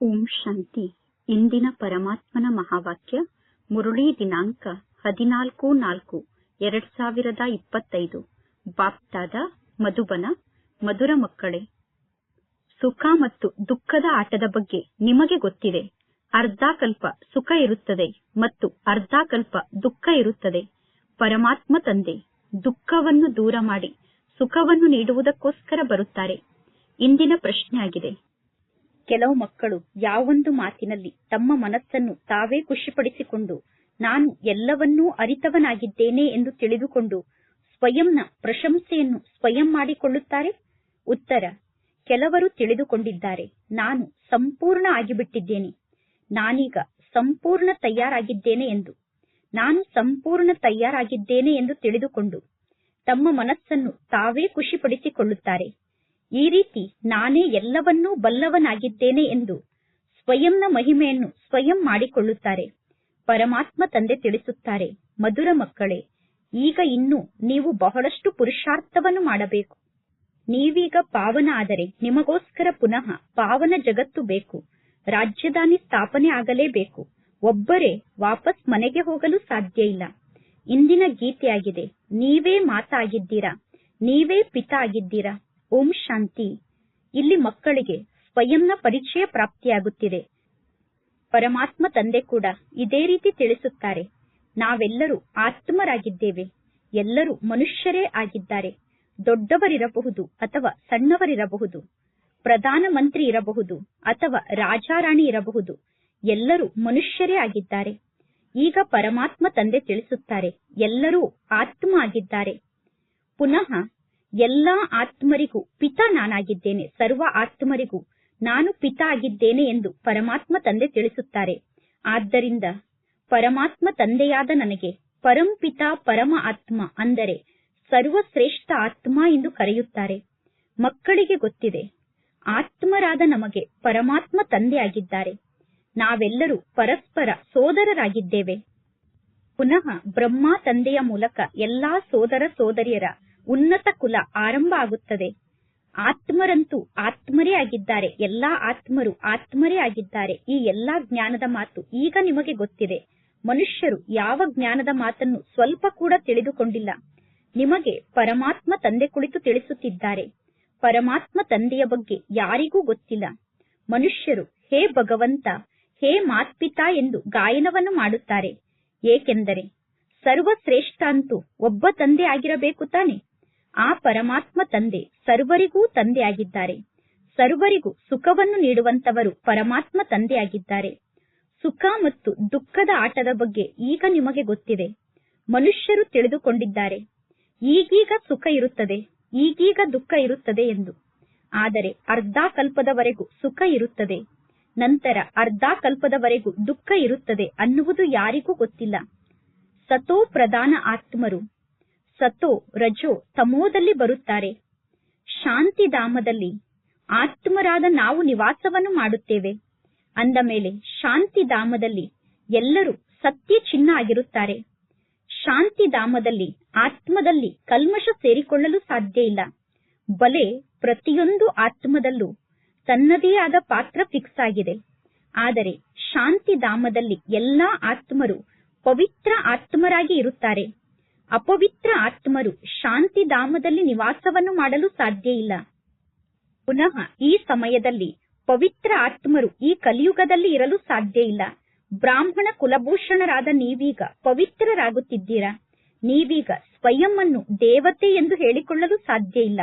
ಓಂ ಶಾಂತಿ. ಇಂದಿನ ಪರಮಾತ್ಮನ ಮಹಾವಾಕ್ಯ, ಮುರುಳಿ ದಿನಾಂಕ ಹದಿನಾಲ್ಕು ನಾಲ್ಕು, ಎರಡ್ ಸಾವಿರದ ಇಪ್ಪತ್ತೈದು. ಬಾಪ್ತಾದ ಮಧುಬನ, ಮಧುರ ಮಕ್ಕಳೇ, ಸುಖ ಮತ್ತು ದುಃಖದ ಆಟದ ಬಗ್ಗೆ ನಿಮಗೆ ಗೊತ್ತಿದೆ. ಅರ್ಧಾಕಲ್ಪ ಸುಖ ಇರುತ್ತದೆ ಮತ್ತು ಅರ್ಧಾಕಲ್ಪ ದುಃಖ ಇರುತ್ತದೆ. ಪರಮಾತ್ಮ ತಂದೆ, ದುಃಖವನ್ನು ದೂರ ಮಾಡಿ ಸುಖವನ್ನು ನೀಡುವುದಕ್ಕೋಸ್ಕರ ಬರುತ್ತಾರೆ. ಇಂದಿನ ಪ್ರಶ್ನೆಯಾಗಿದೆ. ಕೆಲವು ಮಕ್ಕಳು ಯಾವೊಂದು ಮಾತಿನಲ್ಲಿ ತಮ್ಮ ಮನಸ್ಸನ್ನು ತಾವೇ ಖುಷಿಪಡಿಸಿಕೊಂಡು, ನಾನು ಎಲ್ಲವನ್ನೂ ಅರಿತವನಾಗಿದ್ದೇನೆ ಎಂದು ತಿಳಿದುಕೊಂಡು ಸ್ವಯಂನ ಪ್ರಶಂಸೆಯನ್ನು ಸ್ವಯಂ ಮಾಡಿಕೊಳ್ಳುತ್ತಾರೆ? ಉತ್ತರ, ಕೆಲವರು ತಿಳಿದುಕೊಂಡಿದ್ದಾರೆ, ನಾನು ಸಂಪೂರ್ಣ ಆಗಿಬಿಟ್ಟಿದ್ದೇನೆ, ನಾನೀಗ ಸಂಪೂರ್ಣ ತಯಾರಾಗಿದ್ದೇನೆ ಎಂದು. ನಾನು ಸಂಪೂರ್ಣ ತಯಾರಾಗಿದ್ದೇನೆ ಎಂದು ತಿಳಿದುಕೊಂಡು ತಮ್ಮ ಮನಸ್ಸನ್ನು ತಾವೇ ಖುಷಿಪಡಿಸಿಕೊಳ್ಳುತ್ತಾರೆ. ಈ ರೀತಿ ನಾನೇ ಎಲ್ಲವನ್ನೂ ಬಲ್ಲವನಾಗಿದ್ದೇನೆ ಎಂದು ಸ್ವಯಂನ ಮಹಿಮೆಯನ್ನು ಸ್ವಯಂ ಮಾಡಿಕೊಳ್ಳುತ್ತಾರೆ. ಪರಮಾತ್ಮ ತಂದೆ ತಿಳಿಸುತ್ತಾರೆ, ಮಧುರ ಮಕ್ಕಳೇ, ಈಗ ಇನ್ನು ನೀವು ಬಹಳಷ್ಟು ಪುರುಷಾರ್ಥವನ್ನು ಮಾಡಬೇಕು. ನೀವೀಗ ಪಾವನ ಆದರೆ ನಿಮಗೋಸ್ಕರ ಪುನಃ ಪಾವನ ಜಗತ್ತು ಬೇಕು. ರಾಜ್ಯದಾನಿ ಸ್ಥಾಪನೆ ಆಗಲೇಬೇಕು. ಒಬ್ಬರೇ ವಾಪಸ್ ಮನೆಗೆ ಹೋಗಲು ಸಾಧ್ಯ ಇಲ್ಲ. ಇಂದಿನ ಗೀತೆಯಾಗಿದೆ, ನೀವೇ ಮಾತಾಗಿದ್ದೀರಾ, ನೀವೇ ಪಿತ ಆಗಿದ್ದೀರಾ ಓಂ ಶಾಂತಿ. ಇಲ್ಲಿ ಮಕ್ಕಳಿಗೆ ಸ್ವಯಂನ ಪರಿಚಯ ಪ್ರಾಪ್ತಿಯಾಗುತ್ತಿದೆ. ಪರಮಾತ್ಮ ತಂದೆ ಕೂಡ ಇದೇ ರೀತಿ ತಿಳಿಸುತ್ತಾರೆ. ನಾವೆಲ್ಲರೂ ಆತ್ಮರಾಗಿದ್ದೇವೆ. ಎಲ್ಲರೂ ಮನುಷ್ಯರೇ ಆಗಿದ್ದಾರೆ. ದೊಡ್ಡವರಿರಬಹುದು ಅಥವಾ ಸಣ್ಣವರಿರಬಹುದು. ಪ್ರಧಾನ ಮಂತ್ರಿ ಇರಬಹುದು ಅಥವಾ ರಾಜಾರಾಣಿ ಇರಬಹುದು. ಎಲ್ಲರೂ ಮನುಷ್ಯರೇ ಆಗಿದ್ದಾರೆ. ಈಗ ಪರಮಾತ್ಮ ತಂದೆ ತಿಳಿಸುತ್ತಾರೆ, ಎಲ್ಲರೂ ಆತ್ಮ ಆಗಿದ್ದಾರೆ. ಪುನಃ ಎಲ್ಲಾ ಆತ್ಮರಿಗೂ ಪಿತ ನಾನಾಗಿದ್ದೇನೆ, ಸರ್ವ ಆತ್ಮರಿಗೂ ನಾನು ಪಿತ ಆಗಿದ್ದೇನೆ ಎಂದು ಪರಮಾತ್ಮ ತಂದೆ ತಿಳಿಸುತ್ತಾರೆ. ಆದ್ದರಿಂದ ಪರಮಾತ್ಮ ತಂದೆಯಾದ ನನಗೆ ಪರಂಪಿತ ಪರಮ ಆತ್ಮ ಅಂದರೆ ಸರ್ವಶ್ರೇಷ್ಠ ಆತ್ಮ ಎಂದು ಕರೆಯುತ್ತಾರೆ. ಮಕ್ಕಳಿಗೆ ಗೊತ್ತಿದೆ, ಆತ್ಮರಾದ ನಮಗೆ ಪರಮಾತ್ಮ ತಂದೆಯಾಗಿದ್ದಾರೆ. ನಾವೆಲ್ಲರೂ ಪರಸ್ಪರ ಸೋದರರಾಗಿದ್ದೇವೆ. ಪುನಃ ಬ್ರಹ್ಮ ತಂದೆಯ ಮೂಲಕ ಎಲ್ಲಾ ಸೋದರ ಸೋದರಿಯರ ಉನ್ನತ ಕುಲ ಆರಂಭ ಆಗುತ್ತದೆ. ಆತ್ಮರಂತೂ ಆತ್ಮರೇ ಆಗಿದ್ದಾರೆ. ಎಲ್ಲಾ ಆತ್ಮರು ಆತ್ಮರೇ ಆಗಿದ್ದಾರೆ. ಈ ಎಲ್ಲಾ ಜ್ಞಾನದ ಮಾತು ಈಗ ನಿಮಗೆ ಗೊತ್ತಿದೆ. ಮನುಷ್ಯರು ಯಾವ ಜ್ಞಾನದ ಮಾತನ್ನು ಸ್ವಲ್ಪ ಕೂಡ ತಿಳಿದುಕೊಂಡಿಲ್ಲ. ನಿಮಗೆ ಪರಮಾತ್ಮ ತಂದೆ ಕುಳಿತು ತಿಳಿಸುತ್ತಿದ್ದಾರೆ. ಪರಮಾತ್ಮ ತಂದೆಯ ಬಗ್ಗೆ ಯಾರಿಗೂ ಗೊತ್ತಿಲ್ಲ. ಮನುಷ್ಯರು ಹೇ ಭಗವಂತ, ಹೇ ಮಾತ್ಪಿತಾ ಎಂದು ಗಾಯನವನ್ನು ಮಾಡುತ್ತಾರೆ. ಏಕೆಂದರೆ ಸರ್ವಶ್ರೇಷ್ಠ ಅಂತೂ ಒಬ್ಬ ತಂದೆ ಆಗಿರಬೇಕು ತಾನೆ. ಆ ಪರಮಾತ್ಮ ತಂದೆ ಸರ್ವರಿಗೂ ತಂದೆಯಾಗಿದ್ದಾರೆ. ಸರ್ವರಿಗೂ ಸುಖವನ್ನು ನೀಡುವಂತವರು ಪರಮಾತ್ಮ ತಂದೆಯಾಗಿದ್ದಾರೆ. ಸುಖ ಮತ್ತು ದುಃಖದ ಆಟದ ಬಗ್ಗೆ ಈಗ ನಿಮಗೆ ಗೊತ್ತಿದೆ. ಮನುಷ್ಯರು ತಿಳಿದುಕೊಂಡಿದ್ದಾರೆ. ಈಗೀಗ ಸುಖ ಇರುತ್ತದೆ. ಈಗೀಗ ದುಃಖ ಇರುತ್ತದೆ ಎಂದು. ಆದರೆ ಅರ್ಧಾಕಲ್ಪದವರೆಗೂ ಸುಖ ಇರುತ್ತದೆ. ನಂತರ ಅರ್ಧಾಕಲ್ಪದವರೆಗೂ ದುಃಖ ಇರುತ್ತದೆ ಅನ್ನುವುದು ಯಾರಿಗೂ ಗೊತ್ತಿಲ್ಲ. ಸತೋ ಪ್ರಧಾನ ಆತ್ಮರು ಸತೋ ರಜೋ ತಮೋದಲ್ಲಿ ಬರುತ್ತಾರೆ. ಶಾಂತಿಧಾಮದಲ್ಲಿ ಆತ್ಮರಾದ ನಾವು ನಿವಾಸವನ್ನು ಮಾಡುತ್ತೇವೆ. ಅಂದ ಮೇಲೆ ಶಾಂತಿಧಾಮದಲ್ಲಿ ಎಲ್ಲರೂ ಸತ್ಯ ಚಿನ್ನ ಆಗಿರುತ್ತಾರೆ. ಶಾಂತಿಧಾಮದಲ್ಲಿ ಆತ್ಮದಲ್ಲಿ ಕಲ್ಮಶ ಸೇರಿಕೊಳ್ಳಲು ಸಾಧ್ಯ ಇಲ್ಲ. ಬಲೆ ಪ್ರತಿಯೊಂದು ಆತ್ಮದಲ್ಲೂ ತನ್ನದೇ ಆದ ಪಾತ್ರ ಫಿಕ್ಸ್ ಆಗಿದೆ. ಆದರೆ ಶಾಂತಿಧಾಮದಲ್ಲಿ ಎಲ್ಲಾ ಆತ್ಮರು ಪವಿತ್ರ ಆತ್ಮರಾಗಿ ಇರುತ್ತಾರೆ. ಅಪವಿತ್ರ ಆತ್ಮರು ಶಾಂತಿಧಾಮದಲ್ಲಿ ನಿವಾಸವನ್ನು ಮಾಡಲು ಸಾಧ್ಯ ಇಲ್ಲ. ಪುನಃ ಈ ಸಮಯದಲ್ಲಿ ಪವಿತ್ರ ಆತ್ಮರು ಈ ಕಲಿಯುಗದಲ್ಲಿ ಇರಲು ಸಾಧ್ಯ ಇಲ್ಲ. ಬ್ರಾಹ್ಮಣ ಕುಲಭೂಷಣರಾದ ನೀವೀಗ ಪವಿತ್ರರಾಗುತ್ತಿದ್ದೀರಾ? ನೀವೀಗ ಸ್ವಯಂ ದೇವತೆ ಎಂದು ಹೇಳಿಕೊಳ್ಳಲು ಸಾಧ್ಯ ಇಲ್ಲ.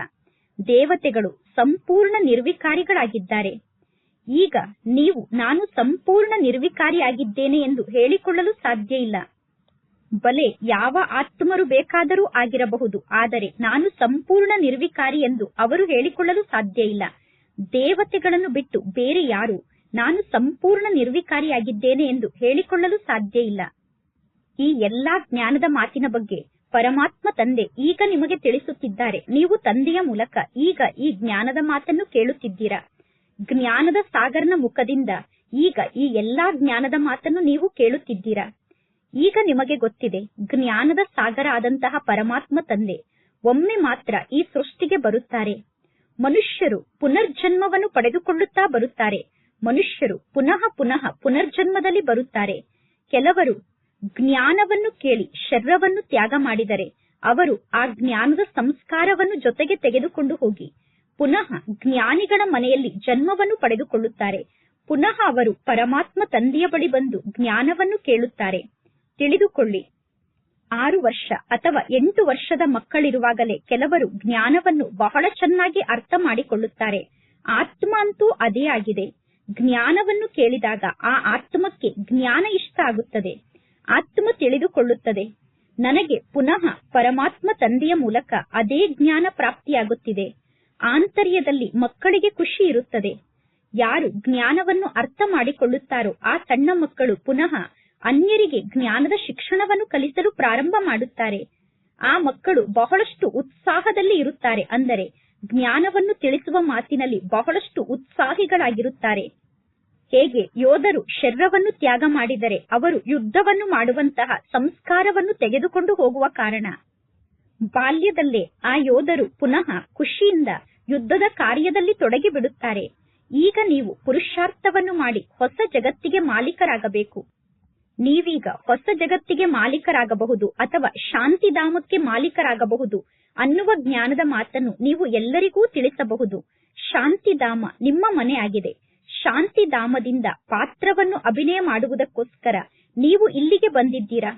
ದೇವತೆಗಳು ಸಂಪೂರ್ಣ ನಿರ್ವಿಕಾರಿಗಳಾಗಿದ್ದಾರೆ. ಈಗ ನೀವು ನಾನು ಸಂಪೂರ್ಣ ನಿರ್ವಿಕಾರಿಯಾಗಿದ್ದೇನೆ ಎಂದು ಹೇಳಿಕೊಳ್ಳಲು ಸಾಧ್ಯ ಇಲ್ಲ. ಬಲೆ ಯಾವ ಆತ್ಮರು ಬೇಕಾದರೂ ಆಗಿರಬಹುದು. ಆದರೆ ನಾನು ಸಂಪೂರ್ಣ ನಿರ್ವಿಕಾರಿ ಎಂದು ಅವರು ಹೇಳಿಕೊಳ್ಳಲು ಸಾಧ್ಯ ಇಲ್ಲ. ದೇವತೆಗಳನ್ನು ಬಿಟ್ಟು ಬೇರೆ ಯಾರು? ನಾನು ಸಂಪೂರ್ಣ ನಿರ್ವಿಕಾರಿಯಾಗಿದ್ದೇನೆ ಎಂದು ಹೇಳಿಕೊಳ್ಳಲು ಸಾಧ್ಯ ಇಲ್ಲ. ಈ ಎಲ್ಲಾ ಜ್ಞಾನದ ಮಾತಿನ ಬಗ್ಗೆ ಪರಮಾತ್ಮ ತಂದೆ ಈಗ ನಿಮಗೆ ತಿಳಿಸುತ್ತಿದ್ದಾರೆ. ನೀವು ತಂದೆಯ ಮೂಲಕ ಈಗ ಈ ಜ್ಞಾನದ ಮಾತನ್ನು ಕೇಳುತ್ತಿದ್ದೀರಾ? ಜ್ಞಾನದ ಸಾಗರನ ಮುಖದಿಂದ ಈಗ ಈ ಎಲ್ಲಾ ಜ್ಞಾನದ ಮಾತನ್ನು ನೀವು ಕೇಳುತ್ತಿದ್ದೀರಾ? ಈಗ ನಿಮಗೆ ಗೊತ್ತಿದೆ, ಜ್ಞಾನದ ಸಾಗರ ಆದಂತಹ ಪರಮಾತ್ಮ ತಂದೆ. ಒಮ್ಮೆ ಮಾತ್ರ ಈ ಸೃಷ್ಟಿಗೆ ಬರುತ್ತಾರೆ. ಮನುಷ್ಯರು ಪುನರ್ಜನ್ಮವನ್ನು ಪಡೆದುಕೊಳ್ಳುತ್ತಾ ಬರುತ್ತಾರೆ. ಮನುಷ್ಯರು ಪುನಃ ಪುನಃ ಪುನರ್ಜನ್ಮದಲ್ಲಿ ಬರುತ್ತಾರೆ. ಕೆಲವರು ಜ್ಞಾನವನ್ನು ಕೇಳಿ ಶರೀರವನ್ನು ತ್ಯಾಗ ಮಾಡಿದರೆ, ಅವರು ಆ ಜ್ಞಾನದ ಸಂಸ್ಕಾರವನ್ನು ಜೊತೆಗೆ ತೆಗೆದುಕೊಂಡು ಹೋಗಿ, ಪುನಃ ಜ್ಞಾನಿಗಳ ಮನೆಯಲ್ಲಿ ಜನ್ಮವನ್ನು ಪಡೆದುಕೊಳ್ಳುತ್ತಾರೆ. ಪುನಃ ಅವರು ಪರಮಾತ್ಮ ತಂದೆಯ ಬಳಿ ಬಂದು ಜ್ಞಾನವನ್ನು ಕೇಳುತ್ತಾರೆ. ತಿಳಿದುಕೊಳ್ಳಿ. ಆರು ವರ್ಷ ಅಥವಾ ಎಂಟು ವರ್ಷದ ಮಕ್ಕಳಿರುವಾಗಲೇ ಕೆಲವರು ಜ್ಞಾನವನ್ನು ಬಹಳ ಚೆನ್ನಾಗಿ ಅರ್ಥ ಮಾಡಿಕೊಳ್ಳುತ್ತಾರೆ. ಆತ್ಮ ಅಂತೂ ಅದೇ ಆಗಿದೆ. ಜ್ಞಾನವನ್ನು ಕೇಳಿದಾಗ ಆ ಆತ್ಮಕ್ಕೆ ಜ್ಞಾನ ಇಷ್ಟ ಆಗುತ್ತದೆ. ಆತ್ಮ ತಿಳಿದುಕೊಳ್ಳುತ್ತದೆ. ನನಗೆ ಪುನಃ ಪರಮಾತ್ಮ ತಂದೆಯ ಮೂಲಕ ಅದೇ ಜ್ಞಾನ ಪ್ರಾಪ್ತಿಯಾಗುತ್ತಿದೆ. ಆಂತರ್ಯದಲ್ಲಿ ಮಕ್ಕಳಿಗೆ ಖುಷಿ ಇರುತ್ತದೆ. ಯಾರು ಜ್ಞಾನವನ್ನು ಅರ್ಥ ಮಾಡಿಕೊಳ್ಳುತ್ತಾರೋ ಆ ಸಣ್ಣ ಮಕ್ಕಳು ಪುನಃ ಅನ್ಯರಿಗೆ ಜ್ಞಾನದ ಶಿಕ್ಷಣವನ್ನು ಕಲಿಸಲು ಪ್ರಾರಂಭ ಮಾಡುತ್ತಾರೆ. ಆ ಮಕ್ಕಳು ಬಹಳಷ್ಟು ಉತ್ಸಾಹದಲ್ಲಿ ಇರುತ್ತಾರೆ. ಅಂದರೆ ಜ್ಞಾನವನ್ನು ತಿಳಿಸುವ ಮಾತಿನಲ್ಲಿ ಬಹಳಷ್ಟು ಉತ್ಸಾಹಿಗಳಾಗಿರುತ್ತಾರೆ. ಹೇಗೆ? ಯೋಧರು ಶರೀರವನ್ನು ತ್ಯಾಗ ಮಾಡಿದರೆ ಅವರು ಯುದ್ಧವನ್ನು ಮಾಡುವಂತಹ ಸಂಸ್ಕಾರವನ್ನು ತೆಗೆದುಕೊಂಡು ಹೋಗುವ ಕಾರಣ. ಬಾಲ್ಯದಲ್ಲೇ ಆ ಯೋಧರು ಪುನಃ ಖುಷಿಯಿಂದ ಯುದ್ಧದ ಕಾರ್ಯದಲ್ಲಿ ತೊಡಗಿ ಬಿಡುತ್ತಾರೆ ಈಗ ನೀವು ಪುರುಷಾರ್ಥವನ್ನು ಮಾಡಿ ಹೊಸ ಜಗತ್ತಿಗೆ ಮಾಲೀಕರಾಗಬೇಕು. ನೀವೀಗ ಹೊಸ ಜಗತ್ತಿಗೆ ಮಾಲೀಕರಾಗಬಹುದು ಅಥವಾ ಶಾಂತಿಧಾಮಕ್ಕೆ ಮಾಲೀಕರಾಗಬಹುದು ಅನ್ನುವ ಜ್ಞಾನದ ಮಾತನ್ನು ನೀವು ಎಲ್ಲರಿಗೂ ತಿಳಿಸಬಹುದು. ಶಾಂತಿಧಾಮ ನಿಮ್ಮ ಮನೆಯಾಗಿದೆ. ಶಾಂತಿಧಾಮದಿಂದ ಪಾತ್ರವನ್ನು ಅಭಿನಯ ಮಾಡುವುದಕ್ಕೋಸ್ಕರ ನೀವು ಇಲ್ಲಿಗೆ ಬಂದಿದ್ದೀರಾ?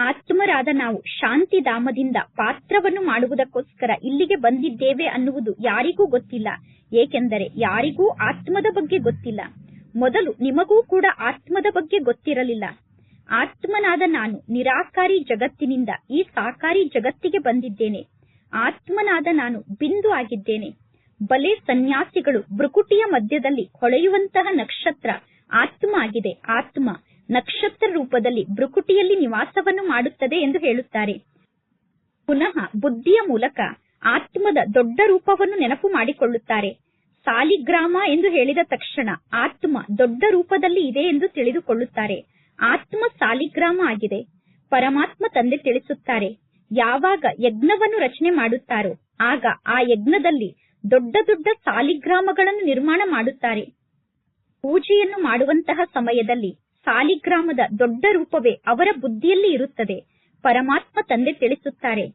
ಆತ್ಮರಾದ ನಾವು ಶಾಂತಿಧಾಮದಿಂದ ಪಾತ್ರವನ್ನು ಮಾಡುವುದಕ್ಕೋಸ್ಕರ ಇಲ್ಲಿಗೆ ಬಂದಿದ್ದೇವೆ ಅನ್ನುವುದು ಯಾರಿಗೂ ಗೊತ್ತಿಲ್ಲ. ಏಕೆಂದರೆ ಯಾರಿಗೂ ಆತ್ಮದ ಬಗ್ಗೆ ಗೊತ್ತಿಲ್ಲ. ಮೊದಲು ನಿಮಗೂ ಕೂಡ ಆತ್ಮದ ಬಗ್ಗೆ ಗೊತ್ತಿರಲಿಲ್ಲ. ಆತ್ಮನಾದ ನಾನು ನಿರಾಕಾರಿ ಜಗತ್ತಿನಿಂದ ಈ ಸಾಕಾರಿ ಜಗತ್ತಿಗೆ ಬಂದಿದ್ದೇನೆ. ಆತ್ಮನಾದ ನಾನು ಬಿಂದು ಆಗಿದ್ದೇನೆ. ಬಲೆ ಸನ್ಯಾಸಿಗಳು ಬೃಕುಟಿಯ ಮಧ್ಯದಲ್ಲಿ ಹೊಳೆಯುವಂತಹ ನಕ್ಷತ್ರ ಆತ್ಮ ಆಗಿದೆ. ಆತ್ಮ ನಕ್ಷತ್ರ ರೂಪದಲ್ಲಿ ಬೃಕುಟಿಯಲ್ಲಿ ನಿವಾಸವನ್ನು ಮಾಡುತ್ತದೆ ಎಂದು ಹೇಳುತ್ತಾರೆ. ಪುನಃ ಬುದ್ಧಿಯ ಮೂಲಕ ಆತ್ಮದ ದೊಡ್ಡ ರೂಪವನ್ನು ನೆನಪು ಮಾಡಿಕೊಳ್ಳುತ್ತಾರೆ. ಸಾಲಿಗ್ರಾಮ ಎಂದು ಹೇಳಿದ ತಕ್ಷಣ ಆತ್ಮ ದೊಡ್ಡ ರೂಪದಲ್ಲಿ ಇದೆ ಎಂದು ತಿಳಿದುಕೊಳ್ಳುತ್ತಾರೆ. ಆತ್ಮ ಸಾಲಿಗ್ರಾಮ ಆಗಿದೆ. ಪರಮಾತ್ಮ ತಂದೆ ತಿಳಿಸುತ್ತಾರೆ. ಯಾವಾಗ ಯಜ್ಞವನ್ನು ರಚನೆ ಮಾಡುತ್ತಾರೋ, ಆಗ ಆ ಯಜ್ಞದಲ್ಲಿ ದೊಡ್ಡ ದೊಡ್ಡ ಸಾಲಿಗ್ರಾಮಗಳನ್ನು ನಿರ್ಮಾಣ ಮಾಡುತ್ತಾರೆ. ಪೂಜೆಯನ್ನು ಮಾಡುವಂತಹ ಸಮಯದಲ್ಲಿ ಸಾಲಿಗ್ರಾಮದ ದೊಡ್ಡ ರೂಪವೇ ಅವರ ಬುದ್ಧಿಯಲ್ಲಿ ಇರುತ್ತದೆ. ಪರಮಾತ್ಮ ತಂದೆ ತಿಳಿಸುತ್ತಾರೆ.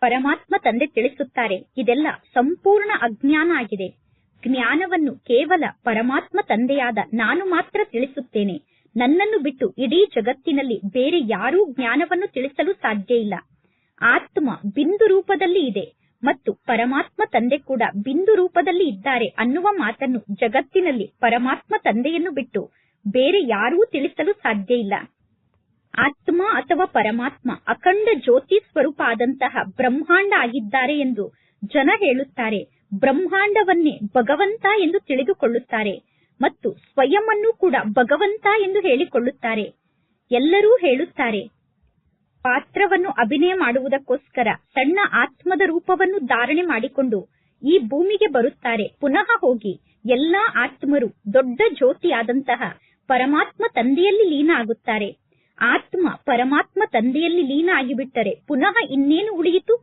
ಪರಮಾತ್ಮ ತಂದೆ ತಿಳಿಸುತ್ತಾರೆ. ಇದೆಲ್ಲ ಸಂಪೂರ್ಣ ಅಜ್ಞಾನ ಆಗಿದೆ. ಜ್ಞಾನವನ್ನು ಕೇವಲ ಪರಮಾತ್ಮ ತಂದೆಯಾದ ನಾನು ಮಾತ್ರ ತಿಳಿಸುತ್ತೇನೆ. ನನ್ನನ್ನು ಬಿಟ್ಟು ಇಡೀ ಜಗತ್ತಿನಲ್ಲಿ ಬೇರೆ ಯಾರೂ ಜ್ಞಾನವನ್ನು ತಿಳಿಸಲು ಸಾಧ್ಯ ಇಲ್ಲ. ಆತ್ಮ ಬಿಂದು ರೂಪದಲ್ಲಿ ಇದೆ ಮತ್ತು ಪರಮಾತ್ಮ ತಂದೆ ಕೂಡ ಬಿಂದು ರೂಪದಲ್ಲಿ ಇದ್ದಾರೆ ಅನ್ನುವ ಮಾತನ್ನು ಜಗತ್ತಿನಲ್ಲಿ ಪರಮಾತ್ಮ ತಂದೆಯನ್ನು ಬಿಟ್ಟು ಬೇರೆ ಯಾರೂ ತಿಳಿಸಲು ಸಾಧ್ಯ ಇಲ್ಲ. ಆತ್ಮ ಅಥವಾ ಪರಮಾತ್ಮ ಅಖಂಡ ಜ್ಯೋತಿ ಸ್ವರೂಪ ಆದಂತಹ ಬ್ರಹ್ಮಾಂಡ ಆಗಿದ್ದಾರೆ ಎಂದು ಜನ ಹೇಳುತ್ತಾರೆ. ಬ್ರಹ್ಮಾಂಡವನ್ನೇ ಭಗವಂತ ಎಂದು ತಿಳಿದುಕೊಳ್ಳುತ್ತಾರೆ ಮತ್ತು ಸ್ವಯಂ ಕೂಡ ಭಗವಂತ ಎಂದು ಹೇಳಿಕೊಳ್ಳುತ್ತಾರೆ. ಎಲ್ಲರೂ ಹೇಳುತ್ತಾರೆ, ಪಾತ್ರವನ್ನು ಅಭಿನಯ ಮಾಡುವುದಕ್ಕೋಸ್ಕರ ಸಣ್ಣ ಆತ್ಮದ ರೂಪವನ್ನು ಧಾರಣೆ ಮಾಡಿಕೊಂಡು ಈ ಭೂಮಿಗೆ ಬರುತ್ತಾರೆ. ಪುನಃ ಹೋಗಿ ಎಲ್ಲಾ ಆತ್ಮರು ದೊಡ್ಡ ಜ್ಯೋತಿಯಾದಂತಹ ಪರಮಾತ್ಮ ತಂದೆಯಲ್ಲಿ ಲೀನ ಆಗುತ್ತಾರೆ ಆತ್ಮ ಪರಮಾತ್ಮ ತಂದೆಯಲ್ಲಿ ಲೀನ ಆಗಿಬಿಟ್ಟರೆ ಪುನಃ ಇನ್ನೇನು ಉಳಿಯಿತು?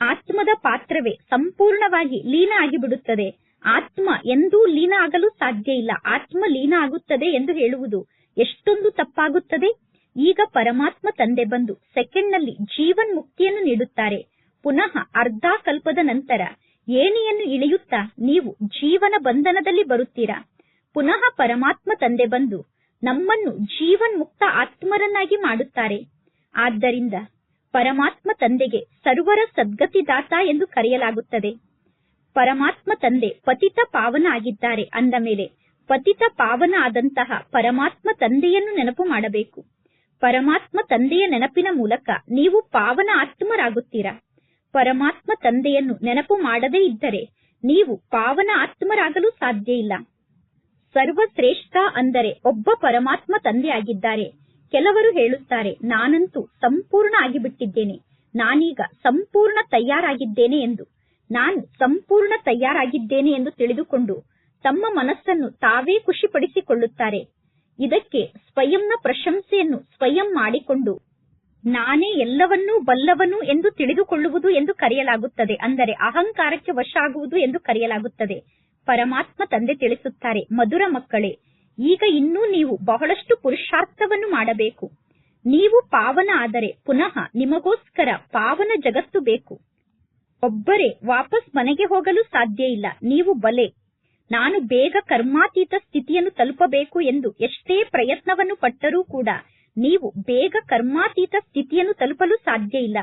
ಆತ್ಮದ ಪಾತ್ರವೇ ಸಂಪೂರ್ಣವಾಗಿ ಲೀನ ಆಗಿಬಿಡುತ್ತದೆ. ಆತ್ಮ ಎಂದೂ ಲೀನ ಆಗಲು ಸಾಧ್ಯ ಇಲ್ಲ. ಆತ್ಮ ಲೀನ ಆಗುತ್ತದೆ ಎಂದು ಹೇಳುವುದು ಎಷ್ಟೊಂದು ತಪ್ಪಾಗುತ್ತದೆ. ಈಗ ಪರಮಾತ್ಮ ತಂದೆ ಬಂದು ಸೆಕೆಂಡ್ನಲ್ಲಿ ಜೀವನ್ ಮುಕ್ತಿಯನ್ನು ನೀಡುತ್ತಾರೆ. ಪುನಃ ಅರ್ಧ ಕಲ್ಪದ ನಂತರ ಏಣಿಯನ್ನು ಇಳಿಯುತ್ತಾ ನೀವು ಜೀವನ ಬಂಧನದಲ್ಲಿ ಬರುತ್ತೀರಾ? ಪುನಃ ಪರಮಾತ್ಮ ತಂದೆ ಬಂದು ನಮ್ಮನ್ನು ಜೀವನ್ ಮುಕ್ತ ಆತ್ಮರನ್ನಾಗಿ ಮಾಡುತ್ತಾರೆ. ಆದ್ದರಿಂದ ಪರಮಾತ್ಮ ತಂದೆಗೆ ಸರ್ವರ ಸದ್ಗತಿದಾತ ಎಂದು ಕರೆಯಲಾಗುತ್ತದೆ. ಪರಮಾತ್ಮ ತಂದೆ ಪತಿತ ಪಾವನ ಆಗಿದ್ದಾರೆ ಅಂದ ಮೇಲೆ ಪತಿತ ಪಾವನ ಆದಂತಹ ಪರಮಾತ್ಮ ತಂದೆಯನ್ನು ನೆನಪು ಮಾಡಬೇಕು. ಪರಮಾತ್ಮ ತಂದೆಯ ನೆನಪಿನ ಮೂಲಕ ನೀವು ಪಾವನ ಆತ್ಮರಾಗುತ್ತೀರಾ? ಪರಮಾತ್ಮ ತಂದೆಯನ್ನು ನೆನಪು ಮಾಡದೇ ಇದ್ದರೆ ನೀವು ಪಾವನ ಆತ್ಮರಾಗಲು ಸಾಧ್ಯ ಇಲ್ಲ. ಸರ್ವಶ್ರೇಷ್ಠ ಅಂದರೆ ಒಬ್ಬ ಪರಮಾತ್ಮ ತಂದೆ ಆಗಿದ್ದಾರೆ. ಕೆಲವರು ಹೇಳುತ್ತಾರೆ, ನಾನಂತೂ ಸಂಪೂರ್ಣ ಆಗಿಬಿಟ್ಟಿದ್ದೇನೆ. ನಾನೀಗ ಸಂಪೂರ್ಣ ತಯಾರಾಗಿದ್ದೇನೆ ಎಂದು. ನಾನು ಸಂಪೂರ್ಣ ತಯಾರಾಗಿದ್ದೇನೆ ಎಂದು ತಿಳಿದುಕೊಂಡು ತಮ್ಮ ಮನಸ್ಸನ್ನು ತಾವೇ ಖುಷಿಪಡಿಸಿಕೊಳ್ಳುತ್ತಾರೆ. ಇದಕ್ಕೆ ಸ್ವಯಂನ ಪ್ರಶಂಸೆಯನ್ನು ಸ್ವಯಂ ಮಾಡಿಕೊಂಡು ನಾನೇ ಎಲ್ಲವನ್ನೂ ಬಲ್ಲವನು ಎಂದು ತಿಳಿದುಕೊಳ್ಳುವುದು ಎಂದು ಕರೆಯಲಾಗುತ್ತದೆ. ಅಂದರೆ ಅಹಂಕಾರಕ್ಕೆ ವಶ ಆಗುವುದು ಎಂದು ಕರೆಯಲಾಗುತ್ತದೆ. ಪರಮಾತ್ಮ ತಂದೆ ತಿಳಿಸುತ್ತಾರೆ, ಮಧುರ ಮಕ್ಕಳೇ ಈಗ ಇನ್ನೂ ನೀವು ಬಹಳಷ್ಟು ಪುರುಷಾರ್ಥವನ್ನು ಮಾಡಬೇಕು. ನೀವು ಪಾವನ ಆದರೆ ಪುನಃ ನಿಮಗೋಸ್ಕರ ಪಾವನ ಜಗತ್ತು ಬೇಕು. ಒಬ್ಬರೇ ವಾಪಸ್ ಮನೆಗೆ ಹೋಗಲು ಸಾಧ್ಯ ಇಲ್ಲ. ನೀವು ಬಲೆ. ನಾನು ಬೇಗ ಕರ್ಮಾತೀತ ಸ್ಥಿತಿಯನ್ನು ತಲುಪಬೇಕು ಎಂದು ಎಷ್ಟೇ ಪ್ರಯತ್ನವನ್ನು ಪಟ್ಟರೂ ಕೂಡ ನೀವು ಬೇಗ ಕರ್ಮಾತೀತ ಸ್ಥಿತಿಯನ್ನು ತಲುಪಲು ಸಾಧ್ಯ ಇಲ್ಲ.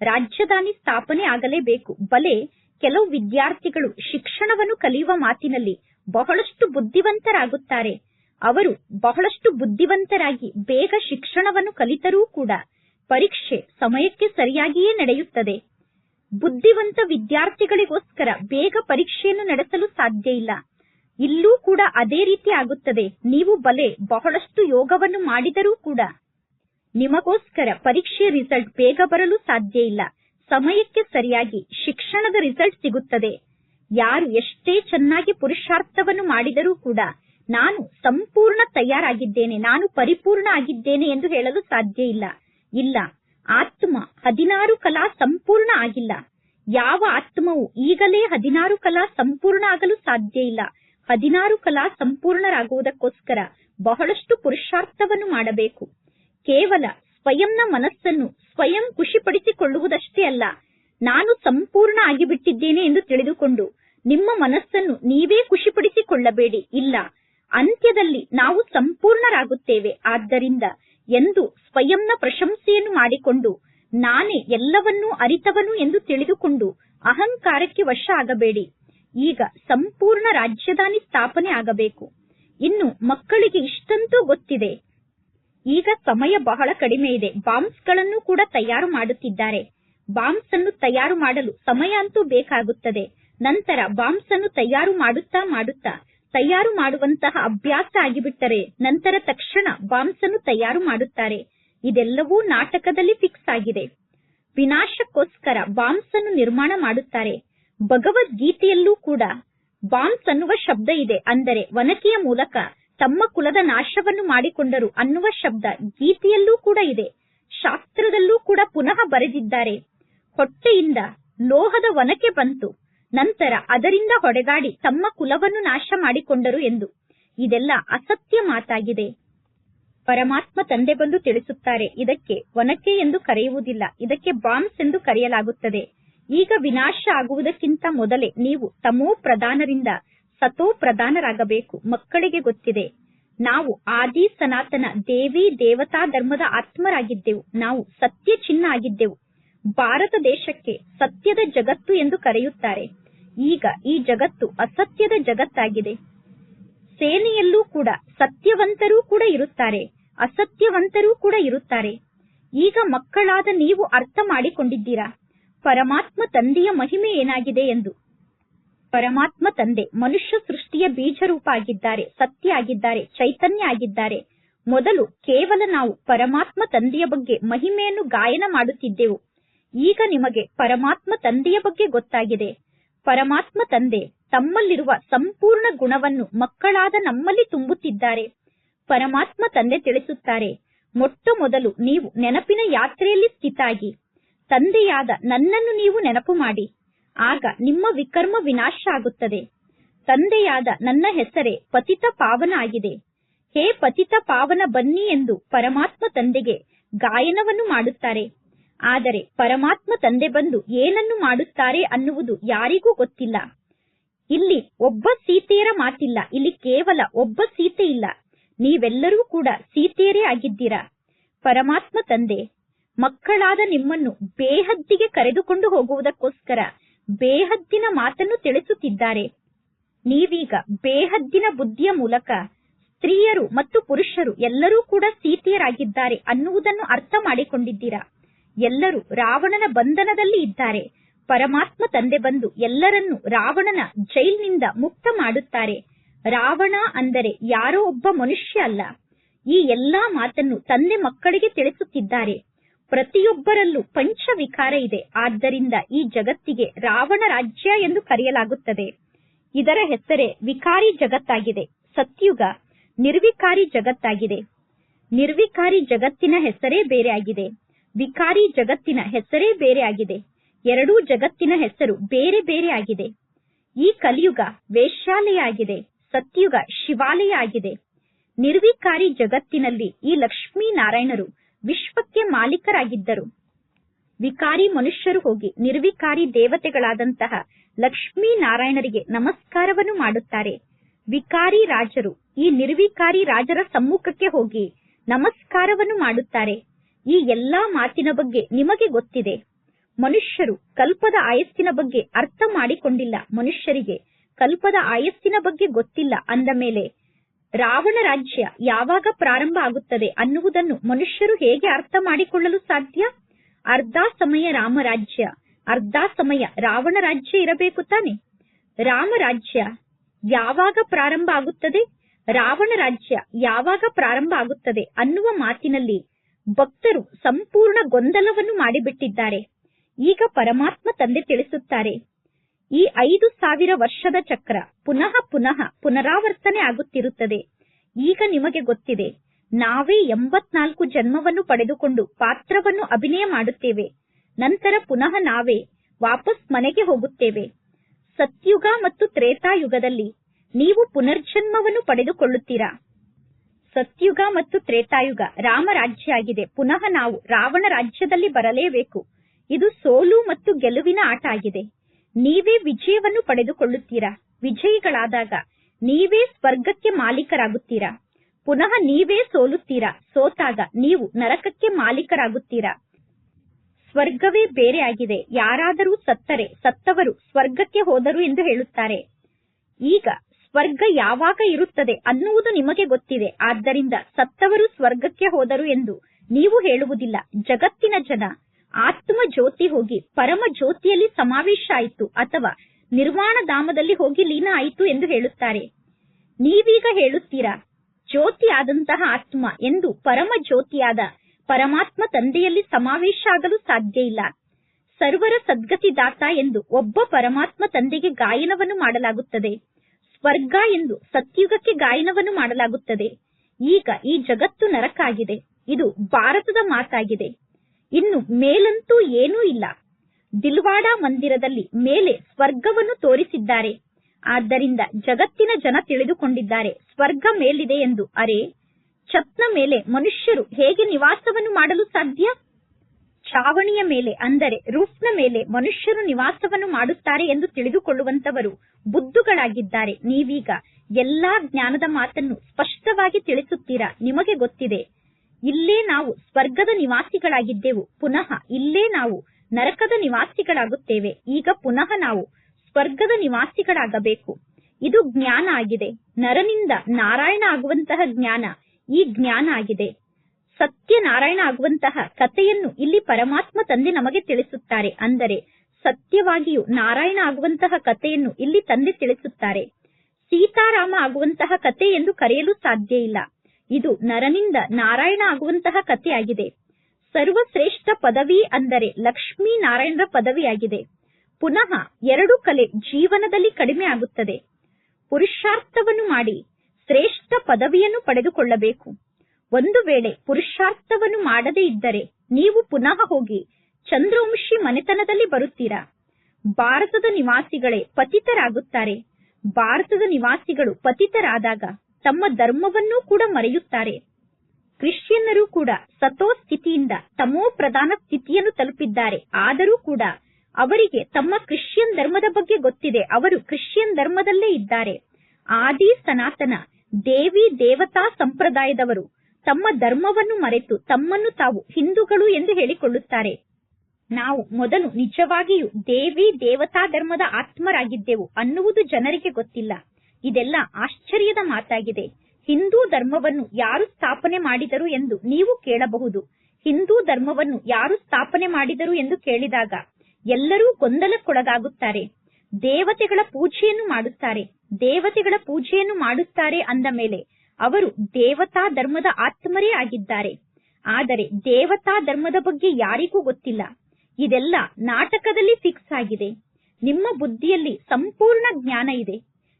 ರಾಜಧಾನಿ ಸ್ಥಾಪನೆ ಆಗಲೇಬೇಕು. ಬಲೆ ಕೆಲವು ವಿದ್ಯಾರ್ಥಿಗಳು ಶಿಕ್ಷಣವನ್ನು ಕಲಿಯುವ ಮಾತಿನಲ್ಲಿ ಬಹಳಷ್ಟು ಬುದ್ಧಿವಂತರಾಗುತ್ತಾರೆ. ಅವರು ಬಹಳಷ್ಟು ಬುದ್ಧಿವಂತರಾಗಿ ಬೇಗ ಶಿಕ್ಷಣವನ್ನು ಕಲಿತರೂ ಕೂಡ ಪರೀಕ್ಷೆ ಸಮಯಕ್ಕೆ ಸರಿಯಾಗಿಯೇ ನಡೆಯುತ್ತದೆ. ಬುದ್ಧಿವಂತ ವಿದ್ಯಾರ್ಥಿಗಳಿಗೋಸ್ಕರ ಬೇಗ ಪರೀಕ್ಷೆಯನ್ನು ನಡೆಸಲು ಸಾಧ್ಯ ಇಲ್ಲ. ಇಲ್ಲೂ ಕೂಡ ಅದೇ ರೀತಿ ಆಗುತ್ತದೆ. ನೀವು ಬಲೆ ಬಹಳಷ್ಟು ಯೋಗವನ್ನು ಮಾಡಿದರೂ ಕೂಡ ನಿಮಗೋಸ್ಕರ ಪರೀಕ್ಷೆಯ ರಿಸಲ್ಟ್ ಬೇಗ ಬರಲು ಸಾಧ್ಯ ಇಲ್ಲ. ಸಮಯಕ್ಕೆ ಸರಿಯಾಗಿ ಶಿಕ್ಷಣದ ರಿಸಲ್ಟ್ ಸಿಗುತ್ತದೆ. ಯಾರು ಎಷ್ಟೇ ಚೆನ್ನಾಗಿ ಪುರುಷಾರ್ಥವನ್ನು ಮಾಡಿದರೂ ಕೂಡ ನಾನು ಸಂಪೂರ್ಣ ತಯಾರಾಗಿದ್ದೇನೆ, ನಾನು ಪರಿಪೂರ್ಣ ಆಗಿದ್ದೇನೆ ಎಂದು ಹೇಳಲು ಸಾಧ್ಯ ಇಲ್ಲ. ಇಲ್ಲ. ಆತ್ಮ ಹದಿನಾರು ಕಲಾ ಸಂಪೂರ್ಣ ಆಗಿಲ್ಲ. ಯಾವ ಆತ್ಮವು ಈಗಲೇ ಹದಿನಾರು ಕಲಾ ಸಂಪೂರ್ಣ ಆಗಲು ಸಾಧ್ಯ ಇಲ್ಲ. ಹದಿನಾರು ಕಲಾ ಸಂಪೂರ್ಣರಾಗುವುದಕ್ಕೋಸ್ಕರ ಬಹಳಷ್ಟು ಪುರುಷಾರ್ಥವನ್ನು ಮಾಡಬೇಕು. ಕೇವಲ ಸ್ವಯಂನ ಮನಸ್ಸನ್ನು ಸ್ವಯಂ ಖುಷಿಪಡಿಸಿಕೊಳ್ಳುವುದಷ್ಟೇ ಅಲ್ಲ, ನಾನು ಸಂಪೂರ್ಣ ಆಗಿಬಿಟ್ಟಿದ್ದೇನೆ ಎಂದು ತಿಳಿದುಕೊಂಡು ನಿಮ್ಮ ಮನಸ್ಸನ್ನು ನೀವೇ ಖುಷಿಪಡಿಸಿಕೊಳ್ಳಬೇಡಿ. ಇಲ್ಲ. ಅಂತ್ಯದಲ್ಲಿ ನಾವು ಸಂಪೂರ್ಣರಾಗುತ್ತೇವೆ. ಆದ್ದರಿಂದ ಎಂದು ಸ್ವಯಂನ ಪ್ರಶಂಸೆಯನ್ನು ಮಾಡಿಕೊಂಡು ನಾನೇ ಎಲ್ಲವನ್ನೂ ಅರಿತವನು ಎಂದು ತಿಳಿದುಕೊಂಡು ಅಹಂಕಾರಕ್ಕೆ ವಶ ಆಗಬೇಡಿ. ಈಗ ಸಂಪೂರ್ಣ ರಾಜ್ಯದಾನಿ ಸ್ಥಾಪನೆ ಆಗಬೇಕು. ಇನ್ನು ಮಕ್ಕಳಿಗೆ ಇಷ್ಟಂತೂ ಗೊತ್ತಿದೆ. ಈಗ ಸಮಯ ಬಹಳ ಕಡಿಮೆ ಇದೆ. ಬಾಂಬ್ಸ್ಗಳನ್ನು ಕೂಡ ತಯಾರು ಮಾಡುತ್ತಿದ್ದಾರೆ. ಬಾಂಬ್ಸ್ ಅನ್ನು ತಯಾರು ಮಾಡಲು ಸಮಯ ಅಂತೂ ಬೇಕಾಗುತ್ತದೆ. ನಂತರ ಬಾಂಬ್ಸ್ ಅನ್ನು ತಯಾರು ಮಾಡುತ್ತಾ ಮಾಡುತ್ತಾ ತಯಾರು ಮಾಡುವಂತಹ ಅಭ್ಯಾಸ ಆಗಿಬಿಟ್ಟರೆ ನಂತರ ತಕ್ಷಣ ಬಾಂಬ್ಸ್ ಅನ್ನು ತಯಾರು ಮಾಡುತ್ತಾರೆ. ಇದೆಲ್ಲವೂ ನಾಟಕದಲ್ಲಿ ಫಿಕ್ಸ್ ಆಗಿದೆ. ವಿನಾಶಕ್ಕೋಸ್ಕರ ಬಾಂಬ್ಸ್ ಅನ್ನು ನಿರ್ಮಾಣ ಮಾಡುತ್ತಾರೆ. ಭಗವದ್ಗೀತೆಯಲ್ಲೂ ಕೂಡ ಬಾಂಬ್ಸ್ ಅನ್ನುವ ಶಬ್ದ ಇದೆ. ಅಂದರೆ ವನಕೆಯ ಮೂಲಕ ತಮ್ಮ ಕುಲದ ನಾಶವನ್ನು ಮಾಡಿಕೊಂಡರು ಅನ್ನುವ ಶಬ್ದ ಗೀತೆಯಲ್ಲೂ ಕೂಡ ಇದೆ. ಶಾಸ್ತ್ರದಲ್ಲೂ ಕೂಡ ಪುನಃ ಬರೆದಿದ್ದಾರೆ. ಹೊಟ್ಟೆಯಿಂದ ಲೋಹದ ವನಕೆ ಬಂತು. ನಂತರ ಅದರಿಂದ ಹೊಡೆದಾಡಿ ತಮ್ಮ ಕುಲವನ್ನು ನಾಶ ಮಾಡಿಕೊಂಡರು ಎಂದು. ಇದೆಲ್ಲ ಅಸತ್ಯ ಮಾತಾಗಿದೆ. ಪರಮಾತ್ಮ ತಂದೆ ಬಂದು ತಿಳಿಸುತ್ತಾರೆ, ಇದಕ್ಕೆ ಒನಕೆ ಎಂದು ಕರೆಯುವುದಿಲ್ಲ, ಇದಕ್ಕೆ ಬಾಂಬ್ಸ್ ಎಂದು ಕರೆಯಲಾಗುತ್ತದೆ. ಈಗ ವಿನಾಶ ಆಗುವುದಕ್ಕಿಂತ ಮೊದಲೇ ನೀವು ತಮೋ ಪ್ರಧಾನರಿಂದ ಸತೋ ಪ್ರಧಾನರಾಗಬೇಕು, ಮಕ್ಕಳಿಗೆ ಗೊತ್ತಿದೆ. ನಾವು ಆದಿ ಸನಾತನ ದೇವಿ ದೇವತಾ ಧರ್ಮದ ಆತ್ಮರಾಗಿದ್ದೆವು, ನಾವು ಸತ್ಯ ಚಿನ್ನ ಆಗಿದ್ದೆವು. ಭಾರತ ದೇಶಕ್ಕೆ ಸತ್ಯದ ಜಗತ್ತು ಎಂದು ಕರೆಯುತ್ತಾರೆ. ಈಗ ಈ ಜಗತ್ತು ಅಸತ್ಯದ ಜಗತ್ತಾಗಿದೆ. ಸೇನೆಯಲ್ಲೂ ಕೂಡ ಸತ್ಯವಂತರೂ ಕೂಡ ಇರುತ್ತಾರೆ, ಅಸತ್ಯವಂತರೂ ಕೂಡ ಇರುತ್ತಾರೆ. ಈಗ ಮಕ್ಕಳಾದ ನೀವು ಅರ್ಥ ಮಾಡಿಕೊಂಡಿದ್ದೀರಾ? ಪರಮಾತ್ಮ ತಂದೆಯ ಮಹಿಮೆ ಏನಾಗಿದೆ ಎಂದು? ಪರಮಾತ್ಮ ತಂದೆ ಮನುಷ್ಯ ಸೃಷ್ಟಿಯ ಬೀಜರೂಪ ಆಗಿದ್ದಾರೆ, ಸತ್ಯ ಆಗಿದ್ದಾರೆ, ಚೈತನ್ಯ ಆಗಿದ್ದಾರೆ. ಮೊದಲು ಕೇವಲ ನಾವು ಪರಮಾತ್ಮ ತಂದೆಯ ಬಗ್ಗೆ ಮಹಿಮೆಯನ್ನು ಗಾಯನ ಮಾಡುತ್ತಿದ್ದೆವು. ಈಗ ನಿಮಗೆ ಪರಮಾತ್ಮ ತಂದೆಯ ಬಗ್ಗೆ ಗೊತ್ತಾಗಿದೆ. ಪರಮಾತ್ಮ ತಂದೆ ತಮ್ಮಲ್ಲಿರುವ ಸಂಪೂರ್ಣ ಗುಣವನ್ನು ಮಕ್ಕಳಾದ ನಮ್ಮಲ್ಲಿ ತುಂಬುತ್ತಿದ್ದಾರೆ. ಪರಮಾತ್ಮ ತಂದೆ ತಿಳಿಸುತ್ತಾರೆ, ಮೊಟ್ಟ ಮೊದಲು ನೀವು ನೆನಪಿನ ಯಾತ್ರೆಯಲ್ಲಿ ಸ್ಥಿತಾಗಿ. ತಂದೆಯಾದ ನನ್ನನ್ನು ನೀವು ನೆನಪು ಮಾಡಿ. ಆಗ ನಿಮ್ಮ ವಿಕರ್ಮ ವಿನಾಶ ಆಗುತ್ತದೆ. ತಂದೆಯಾದ ನನ್ನ ಹೆಸರೇ ಪತಿತ ಪಾವನ ಆಗಿದೆ. ಹೇ ಪತಿತ ಪಾವನ ಬನ್ನಿ ಎಂದು ಪರಮಾತ್ಮ ತಂದೆಗೆ ಗಾಯನವನ್ನು ಮಾಡುತ್ತಾರೆ. ಆದರೆ ಪರಮಾತ್ಮ ತಂದೆ ಬಂದು ಏನನ್ನು ಮಾಡುತ್ತಾರೆ ಅನ್ನುವುದು ಯಾರಿಗೂ ಗೊತ್ತಿಲ್ಲ. ಇಲ್ಲಿ ಒಬ್ಬ ಸೀತೆಯರ ಮಾತಿಲ್ಲ, ಇಲ್ಲಿ ಕೇವಲ ಒಬ್ಬ ಸೀತೆ ಇಲ್ಲ. ನೀವೆಲ್ಲರೂ ಕೂಡ ಸೀತೆಯರೇ ಆಗಿದ್ದೀರಾ? ಪರಮಾತ್ಮ ತಂದೆ, ಮಕ್ಕಳಾದ ನಿಮ್ಮನ್ನು ಬೇಹದ್ದಿಗೆ ಕರೆದುಕೊಂಡು ಹೋಗುವುದಕ್ಕೋಸ್ಕರ ಬೇಹದ್ದಿನ ಮಾತನ್ನು ತಿಳಿಸುತ್ತಿದ್ದಾರೆ. ನೀವೀಗ ಬೇಹದ್ದಿನ ಬುದ್ಧಿಯ ಮೂಲಕ ಸ್ತ್ರೀಯರು ಮತ್ತು ಪುರುಷರು ಎಲ್ಲರೂ ಕೂಡ ಸೀತೆಯರಾಗಿದ್ದಾರೆ ಅನ್ನುವುದನ್ನು ಅರ್ಥ ಮಾಡಿಕೊಂಡಿದ್ದೀರಾ? ಎಲ್ಲರೂ ರಾವಣನ ಬಂಧನದಲ್ಲಿ ಇದ್ದಾರೆ. ಪರಮಾತ್ಮ ತಂದೆ ಬಂದು ಎಲ್ಲರನ್ನು ರಾವಣನ ಜೈಲಿನಿಂದ ಮುಕ್ತ ಮಾಡುತ್ತಾರೆ. ರಾವಣ ಅಂದರೆ ಯಾರೋ ಒಬ್ಬ ಮನುಷ್ಯ ಅಲ್ಲ. ಈ ಎಲ್ಲಾ ಮಾತನ್ನು ತಂದೆ ಮಕ್ಕಳಿಗೆ ತಿಳಿಸುತ್ತಿದ್ದಾರೆ. ಪ್ರತಿಯೊಬ್ಬರಲ್ಲೂ ಪಂಚವಿಕಾರ ಇದೆ. ಆದ್ದರಿಂದ ಈ ಜಗತ್ತಿಗೆ ರಾವಣ ರಾಜ್ಯ ಎಂದು ಕರೆಯಲಾಗುತ್ತದೆ. ಇದರ ಹೆಸರೇ ವಿಕಾರಿ ಜಗತ್ತಾಗಿದೆ. ಸತ್ಯುಗ ನಿರ್ವಿಕಾರಿ ಜಗತ್ತಾಗಿದೆ. ನಿರ್ವಿಕಾರಿ ಜಗತ್ತಿನ ಹೆಸರೇ ಬೇರೆ ಆಗಿದೆ. ವಿಕಾರಿ ಜಗತ್ತಿನ ಹೆಸರೇ ಬೇರೆ ಆಗಿದೆ ಎರಡೂ ಜಗತ್ತಿನ ಹೆಸರು ಬೇರೆ ಬೇರೆ ಆಗಿದೆ ಈ ಕಲಿಯುಗ ವೇಶ್ಯಾಲಯ ಆಗಿದೆ ಸತ್ಯುಗ ಶಿವಾಲಯ ಆಗಿದೆ ನಿರ್ವಿಕಾರಿ ಜಗತ್ತಿನಲ್ಲಿ ಈ ಲಕ್ಷ್ಮೀ ನಾರಾಯಣರು ವಿಶ್ವಕ್ಕೆ ಮಾಲೀಕರಾಗಿದ್ದರು. ವಿಕಾರಿ ಮನುಷ್ಯರು ಹೋಗಿ ನಿರ್ವಿಕಾರಿ ದೇವತೆಗಳಾದಂತಹ ಲಕ್ಷ್ಮೀ ನಾರಾಯಣರಿಗೆ ನಮಸ್ಕಾರವನ್ನು ಮಾಡುತ್ತಾರೆ. ವಿಕಾರಿ ರಾಜರು ಈ ನಿರ್ವಿಕಾರಿ ರಾಜರ ಸಮ್ಮುಖಕ್ಕೆ ಹೋಗಿ ನಮಸ್ಕಾರವನ್ನು ಮಾಡುತ್ತಾರೆ. ಈ ಎಲ್ಲಾ ಮಾತಿನ ಬಗ್ಗೆ ನಿಮಗೆ ಗೊತ್ತಿದೆ. ಮನುಷ್ಯರು ಕಲ್ಪದ ಆಯಸ್ಸಿನ ಬಗ್ಗೆ ಅರ್ಥ ಮಾಡಿಕೊಂಡಿಲ್ಲ. ಮನುಷ್ಯರಿಗೆ ಕಲ್ಪದ ಆಯಸ್ಸಿನ ಬಗ್ಗೆ ಗೊತ್ತಿಲ್ಲ ಅಂದ ಮೇಲೆ ರಾವಣ ರಾಜ್ಯ ಯಾವಾಗ ಪ್ರಾರಂಭ ಆಗುತ್ತದೆ ಅನ್ನುವುದನ್ನು ಮನುಷ್ಯರು ಹೇಗೆ ಅರ್ಥ ಮಾಡಿಕೊಳ್ಳಲು ಸಾಧ್ಯ? ಅರ್ಧ ಸಮಯ ರಾಮರಾಜ್ಯ ಅರ್ಧ ಸಮಯ ರಾವಣ ರಾಜ್ಯ ಇರಬೇಕು ತಾನೆ? ರಾಮರಾಜ್ಯ ಯಾವಾಗ ಪ್ರಾರಂಭ ಆಗುತ್ತದೆ? ರಾವಣ ರಾಜ್ಯ ಯಾವಾಗ ಪ್ರಾರಂಭ ಆಗುತ್ತದೆ ಅನ್ನುವ ಮಾತಿನಲ್ಲಿ ಭಕ್ತರು ಸಂಪೂರ್ಣ ಗೊಂದಲವನ್ನು ಮಾಡಿಬಿಟ್ಟಿದ್ದಾರೆ. ಈಗ ಪರಮಾತ್ಮ ತಂದೆ ತಿಳಿಸುತ್ತಾರೆ, ಈ ಐದು ಸಾವಿರ ವರ್ಷದ ಚಕ್ರ ಪುನಃ ಪುನಃ ಪುನರಾವರ್ತನೆ ಆಗುತ್ತಿರುತ್ತದೆ. ಈಗ ನಿಮಗೆ ಗೊತ್ತಿದೆ, ನಾವೇ ಎಂಬತ್ನಾಲ್ಕು ಜನ್ಮವನ್ನು ಪಡೆದುಕೊಂಡು ಪಾತ್ರವನ್ನು ಅಭಿನಯ ಮಾಡುತ್ತೇವೆ. ನಂತರ ಪುನಃ ನಾವೇ ವಾಪಸ್ ಮನೆಗೆ ಹೋಗುತ್ತೇವೆ. ಸತ್ಯುಗ ಮತ್ತು ತ್ರೇತಾಯುಗದಲ್ಲಿ ನೀವು ಪುನರ್ಜನ್ಮವನ್ನು ಪಡೆದುಕೊಳ್ಳುತ್ತೀರಾ? ಸತ್ಯುಗ ಮತ್ತು ತ್ರೇತಾಯುಗ ರಾಮ ರಾಜ್ಯ ಆಗಿದೆ ಪುನಃ ನಾವು ರಾವಣ ರಾಜ್ಯದಲ್ಲಿ ಬರಲೇಬೇಕು. ಇದು ಸೋಲು ಮತ್ತು ಗೆಲುವಿನ ಆಟ ಆಗಿದೆ. ನೀವೇ ವಿಜಯವನ್ನು ಪಡೆದುಕೊಳ್ಳುತ್ತೀರಾ? ವಿಜಯಿಗಳಾದಾಗ ನೀವೇ ಸ್ವರ್ಗಕ್ಕೆ ಮಾಲೀಕರಾಗುತ್ತೀರಾ? ಪುನಃ ನೀವೇ ಸೋಲುತ್ತೀರಾ? ಸೋತಾಗ ನೀವು ನರಕಕ್ಕೆ ಮಾಲೀಕರಾಗುತ್ತೀರಾ? ಸ್ವರ್ಗವೇ ಬೇರೆ ಯಾರಾದರೂ ಸತ್ತರೆ, ಸತ್ತವರು ಸ್ವರ್ಗಕ್ಕೆ ಹೋದರು ಎಂದು ಹೇಳುತ್ತಾರೆ. ಈಗ ಸ್ವರ್ಗ ಯಾವಾಗ ಇರುತ್ತದೆ ಅನ್ನುವುದು ನಿಮಗೆ ಗೊತ್ತಿದೆ. ಆದ್ದರಿಂದ ಸತ್ತವರು ಸ್ವರ್ಗಕ್ಕೆ ಹೋದರು ಎಂದು ನೀವು ಹೇಳುವುದಿಲ್ಲ. ಜಗತ್ತಿನ ಜನ ಆತ್ಮ ಜ್ಯೋತಿ ಹೋಗಿ ಪರಮ ಜ್ಯೋತಿಯಲ್ಲಿ ಸಮಾವೇಶ ಆಯಿತು ಅಥವಾ ನಿರ್ವಾಣ ಧಾಮದಲ್ಲಿ ಹೋಗಿ ಲೀನ ಆಯಿತು ಎಂದು ಹೇಳುತ್ತಾರೆ. ನೀವೀಗ ಹೇಳುತ್ತೀರಾ, ಜ್ಯೋತಿ ಆದಂತಹ ಆತ್ಮ ಎಂದು ಪರಮ ಜ್ಯೋತಿಯಾದ ಪರಮಾತ್ಮ ತಂದೆಯಲ್ಲಿ ಸಮಾವೇಶ ಆಗಲು ಸಾಧ್ಯ ಇಲ್ಲ. ಸರ್ವರ ಸದ್ಗತಿದಾತ ಎಂದು ಒಬ್ಬ ಪರಮಾತ್ಮ ತಂದೆಗೆ ಗಾಯನವನ್ನು ಮಾಡಲಾಗುತ್ತದೆ. ಸ್ವರ್ಗ ಎಂದು ಸತ್ಯುಗಕ್ಕೆ ಗಾಯನವನ್ನು ಮಾಡಲಾಗುತ್ತದೆ. ಈಗ ಈ ಜಗತ್ತು ನರಕಾಗಿದೆ. ಇದು ಭಾರತದ ಮಾತಾಗಿದೆ. ಇನ್ನು ಮೇಲಂತೂ ಏನೂ ಇಲ್ಲ. ದಿಲ್ವಾಡ ಮಂದಿರದಲ್ಲಿ ಮೇಲೆ ಸ್ವರ್ಗವನ್ನು ತೋರಿಸಿದ್ದಾರೆ. ಆದ್ದರಿಂದ ಜಗತ್ತಿನ ಜನ ತಿಳಿದುಕೊಂಡಿದ್ದಾರೆ, ಸ್ವರ್ಗ ಮೇಲಿದೆ ಎಂದು. ಅರೆ, ಛತ್ನ ಮೇಲೆ ಮನುಷ್ಯರು ಹೇಗೆ ನಿವಾಸವನ್ನು ಮಾಡಲು ಸಾಧ್ಯ? ಛಾವಣಿಯ ಮೇಲೆ, ಅಂದರೆ ರೂಫ್ನ ಮೇಲೆ ಮನುಷ್ಯರು ನಿವಾಸವನ್ನು ಮಾಡುತ್ತಾರೆ ಎಂದು ತಿಳಿದುಕೊಳ್ಳುವಂತವರು ಬುದ್ಧುಗಳಾಗಿದ್ದಾರೆ. ನೀವೀಗ ಎಲ್ಲಾ ಜ್ಞಾನದ ಮಾತನ್ನು ಸ್ಪಷ್ಟವಾಗಿ ತಿಳಿಸುತ್ತೀರಾ? ನಿಮಗೆ ಗೊತ್ತಿದೆ. ಇಲ್ಲೇ ನಾವು ಸ್ವರ್ಗದ ನಿವಾಸಿಗಳಾಗಿದ್ದೆವು. ಪುನಃ ಇಲ್ಲೇ ನಾವು ನರಕದ ನಿವಾಸಿಗಳಾಗುತ್ತೇವೆ. ಈಗ ಪುನಃ ನಾವು ಸ್ವರ್ಗದ ನಿವಾಸಿಗಳಾಗಬೇಕು. ಇದು ಜ್ಞಾನ ಆಗಿದೆ. ನರನಿಂದ ನಾರಾಯಣ ಆಗುವಂತಹ ಜ್ಞಾನ ಈ ಜ್ಞಾನ ಆಗಿದೆ. ಸತ್ಯನಾರಾಯಣ ಆಗುವಂತಹ ಕಥೆಯನ್ನು ಇಲ್ಲಿ ಪರಮಾತ್ಮ ತಂದೆ ನಮಗೆ ತಿಳಿಸುತ್ತಾರೆ. ಅಂದರೆ ಸತ್ಯವಾಗಿಯೂ ನಾರಾಯಣ ಆಗುವಂತಹ ಕಥೆಯನ್ನು ಇಲ್ಲಿ ತಂದೆ ತಿಳಿಸುತ್ತಾರೆ. ಸೀತಾರಾಮ ಆಗುವಂತಹ ಕಥೆ ಎಂದು ಕರೆಯಲು ಸಾಧ್ಯ ಇಲ್ಲ. ಇದು ನರನಿಂದ ನಾರಾಯಣ ಆಗುವಂತಹ ಕಥೆಯಾಗಿದೆ. ಸರ್ವಶ್ರೇಷ್ಠ ಪದವಿ ಅಂದರೆ ಲಕ್ಷ್ಮೀ ನಾರಾಯಣರ ಪದವಿಯಾಗಿದೆ. ಪುನಃ ಎರಡು ಕಲೆ ಜೀವನದಲ್ಲಿ ಕಡಿಮೆ ಆಗುತ್ತದೆ. ಪುರುಷಾರ್ಥವನ್ನು ಮಾಡಿ ಶ್ರೇಷ್ಠ ಪದವಿಯನ್ನು ಪಡೆದುಕೊಳ್ಳಬೇಕು. ಒಂದು ವೇಳೆ ಪುರುಷಾರ್ಥವನ್ನು ಮಾಡದೇ ಇದ್ದರೆ ನೀವು ಪುನಃ ಹೋಗಿ ಚಂದ್ರವಂಶಿ ಮನೆತನದಲ್ಲಿ ಬರುತ್ತೀರಾ? ಭಾರತದ ನಿವಾಸಿಗಳೇ ಪತಿತರಾಗುತ್ತಾರೆ. ಭಾರತದ ನಿವಾಸಿಗಳು ಪತಿತರಾದಾಗ ತಮ್ಮ ಧರ್ಮವನ್ನೂ ಕೂಡ ಮರೆಯುತ್ತಾರೆ. ಕ್ರಿಶ್ಚಿಯನ್ನರು ಕೂಡ ಸತೋ ಸ್ಥಿತಿಯಿಂದ ತಮೋ ಪ್ರಧಾನ ಸ್ಥಿತಿಯನ್ನು ತಲುಪಿದ್ದಾರೆ. ಆದರೂ ಕೂಡ ಅವರಿಗೆ ತಮ್ಮ ಕ್ರಿಶ್ಚಿಯನ್ ಧರ್ಮದ ಬಗ್ಗೆ ಗೊತ್ತಿದೆ. ಅವರು ಕ್ರಿಶ್ಚಿಯನ್ ಧರ್ಮದಲ್ಲೇ ಇದ್ದಾರೆ. ಆದಿ ಸನಾತನ ದೇವಿ ದೇವತಾ ಸಂಪ್ರದಾಯದವರು ತಮ್ಮ ಧರ್ಮವನ್ನು ಮರೆತು ತಮ್ಮನ್ನು ತಾವು ಹಿಂದೂಗಳು ಎಂದು ಹೇಳಿಕೊಳ್ಳುತ್ತಾರೆ. ನಾವು ಮೊದಲು ನಿಜವಾಗಿಯೂ ದೇವಿ ದೇವತಾ ಧರ್ಮದ ಆತ್ಮರಾಗಿದ್ದೆವು ಅನ್ನುವುದು ಜನರಿಗೆ ಗೊತ್ತಿಲ್ಲ. ಇದೆಲ್ಲ ಆಶ್ಚರ್ಯದ ಮಾತಾಗಿದೆ. ಹಿಂದೂ ಧರ್ಮವನ್ನು ಯಾರು ಸ್ಥಾಪನೆ ಮಾಡಿದರು ಎಂದು ನೀವು ಕೇಳಬಹುದು. ಹಿಂದೂ ಧರ್ಮವನ್ನು ಯಾರು ಸ್ಥಾಪನೆ ಮಾಡಿದರು ಎಂದು ಕೇಳಿದಾಗ ಎಲ್ಲರೂ ಗೊಂದಲಕ್ಕೊಳಗಾಗುತ್ತಾರೆ. ದೇವತೆಗಳ ಪೂಜೆಯನ್ನು ಮಾಡುತ್ತಾರೆ. ದೇವತೆಗಳ ಪೂಜೆಯನ್ನು ಮಾಡುತ್ತಾರೆ ಅಂದ ಮೇಲೆ ಅವರು ದೇವತಾ ಧರ್ಮದ ಆತ್ಮರೇ ಆಗಿದ್ದಾರೆ. ಆದರೆ ದೇವತಾ ಧರ್ಮದ ಬಗ್ಗೆ ಯಾರಿಗೂ ಗೊತ್ತಿಲ್ಲ. ಇದೆಲ್ಲ ನಾಟಕದಲ್ಲಿ ಫಿಕ್ಸ್ ಆಗಿದೆ. ನಿಮ್ಮ ಬುದ್ಧಿಯಲ್ಲಿ ಸಂಪೂರ್ಣ ಜ್ಞಾನ ಇದೆ.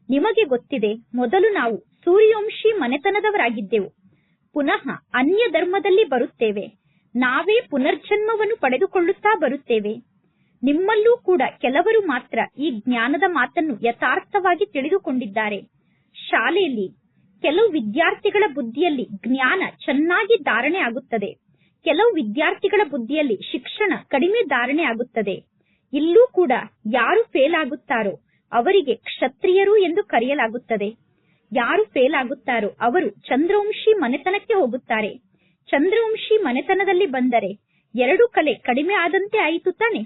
ನಿಮಗೆ ಗೊತ್ತಿದೆ, ಮೊದಲು ನಾವು ಸೂರ್ಯವಂಶಿ ಮನೆತನದವರಾಗಿದ್ದೆವು. ಪುನಃ ಅನ್ಯ ಧರ್ಮದಲ್ಲಿ ಬರುತ್ತೇವೆ. ನಾವೇ ಪುನರ್ಜನ್ಮವನ್ನು ಪಡೆದುಕೊಳ್ಳುತ್ತಾ ಬರುತ್ತೇವೆ. ನಿಮ್ಮಲ್ಲೂ ಕೂಡ ಕೆಲವರು ಮಾತ್ರ ಈ ಜ್ಞಾನದ ಮಾತನ್ನು ಯಥಾರ್ಥವಾಗಿ ತಿಳಿದುಕೊಂಡಿದ್ದಾರೆ. ಶಾಲೆಯಲ್ಲಿ ಕೆಲವು ವಿದ್ಯಾರ್ಥಿಗಳ ಬುದ್ಧಿಯಲ್ಲಿ ಜ್ಞಾನ ಚೆನ್ನಾಗಿ ಧಾರಣೆ ಆಗುತ್ತದೆ. ಕೆಲವು ವಿದ್ಯಾರ್ಥಿಗಳ ಬುದ್ಧಿಯಲ್ಲಿ ಶಿಕ್ಷಣ ಕಡಿಮೆ ಧಾರಣೆ ಆಗುತ್ತದೆ. ಇಲ್ಲೂ ಕೂಡ ಯಾರು ಫೇಲ್ ಆಗುತ್ತಾರೋ ಅವರಿಗೆ ಕ್ಷತ್ರಿಯರು ಎಂದು ಕರೆಯಲಾಗುತ್ತದೆ. ಯಾರು ಫೇಲ್ ಆಗುತ್ತಾರೋ ಅವರು ಚಂದ್ರವಂಶಿ ಮನೆತನಕ್ಕೆ ಹೋಗುತ್ತಾರೆ. ಚಂದ್ರವಂಶಿ ಮನೆತನದಲ್ಲಿ ಬಂದರೆ ಎರಡು ಕಲೆ ಕಡಿಮೆ ಆದಂತೆ ಆಯಿತು ತಾನೆ.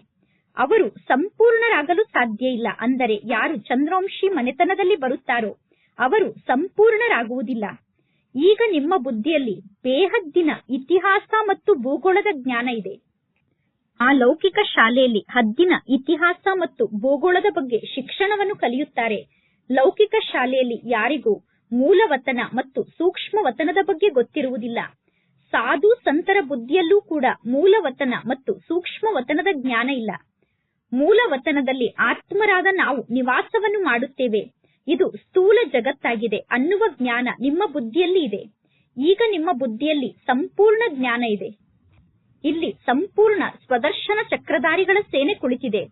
ಅವರು ಸಂಪೂರ್ಣರಾಗಲು ಸಾಧ್ಯ ಇಲ್ಲ ಅಂದರೆ ಯಾರು ಚಂದ್ರವಂಶಿ ಮನೆತನದಲ್ಲಿ ಬರುತ್ತಾರೋ ಅವರು ಸಂಪೂರ್ಣರಾಗುವುದಿಲ್ಲ. ಈಗ ನಿಮ್ಮ ಬುದ್ಧಿಯಲ್ಲಿ ಬೇಹದ್ದಿನ ಇತಿಹಾಸ ಮತ್ತು ಭೂಗೋಳದ ಜ್ಞಾನ ಇದೆ. ಆ ಲೌಕಿಕ ಶಾಲೆಯಲ್ಲಿ ಹದ್ದಿನ ಇತಿಹಾಸ ಮತ್ತು ಭೂಗೋಳದ ಬಗ್ಗೆ ಶಿಕ್ಷಣವನ್ನು ಕಲಿಯುತ್ತಾರೆ. ಲೌಕಿಕ ಶಾಲೆಯಲ್ಲಿ ಯಾರಿಗೂ ಮೂಲವತನ ಮತ್ತು ಸೂಕ್ಷ್ಮ ವತನದ ಬಗ್ಗೆ ಗೊತ್ತಿರುವುದಿಲ್ಲ. ಸಾಧು ಸಂತರ ಬುದ್ಧಿಯಲ್ಲೂ ಕೂಡ ಮೂಲವತನ ಮತ್ತು ಸೂಕ್ಷ್ಮ ವತನದ ಜ್ಞಾನ ಇಲ್ಲ. ಮೂಲವತನದಲ್ಲಿ ಆತ್ಮರಾದ ನಾವು ನಿವಾಸವನ್ನು ಮಾಡುತ್ತೇವೆ. ಇದು ಸ್ಥೂಲ ಜಗತ್ತಾಗಿದೆ ಅನ್ನುವ ಜ್ಞಾನ ನಿಮ್ಮ ಬುದ್ಧಿಯಲ್ಲಿ ಇದೆ. ಈಗ ನಿಮ್ಮ ಬುದ್ಧಿಯಲ್ಲಿ ಸಂಪೂರ್ಣ ಜ್ಞಾನ ಇದೆ. ಇಲ್ಲಿ ಸಂಪೂರ್ಣ ಸ್ವದರ್ಶನ ಚಕ್ರಧಾರಿಗಳ ಸೇನೆ ಕುಳಿತಿದೆ.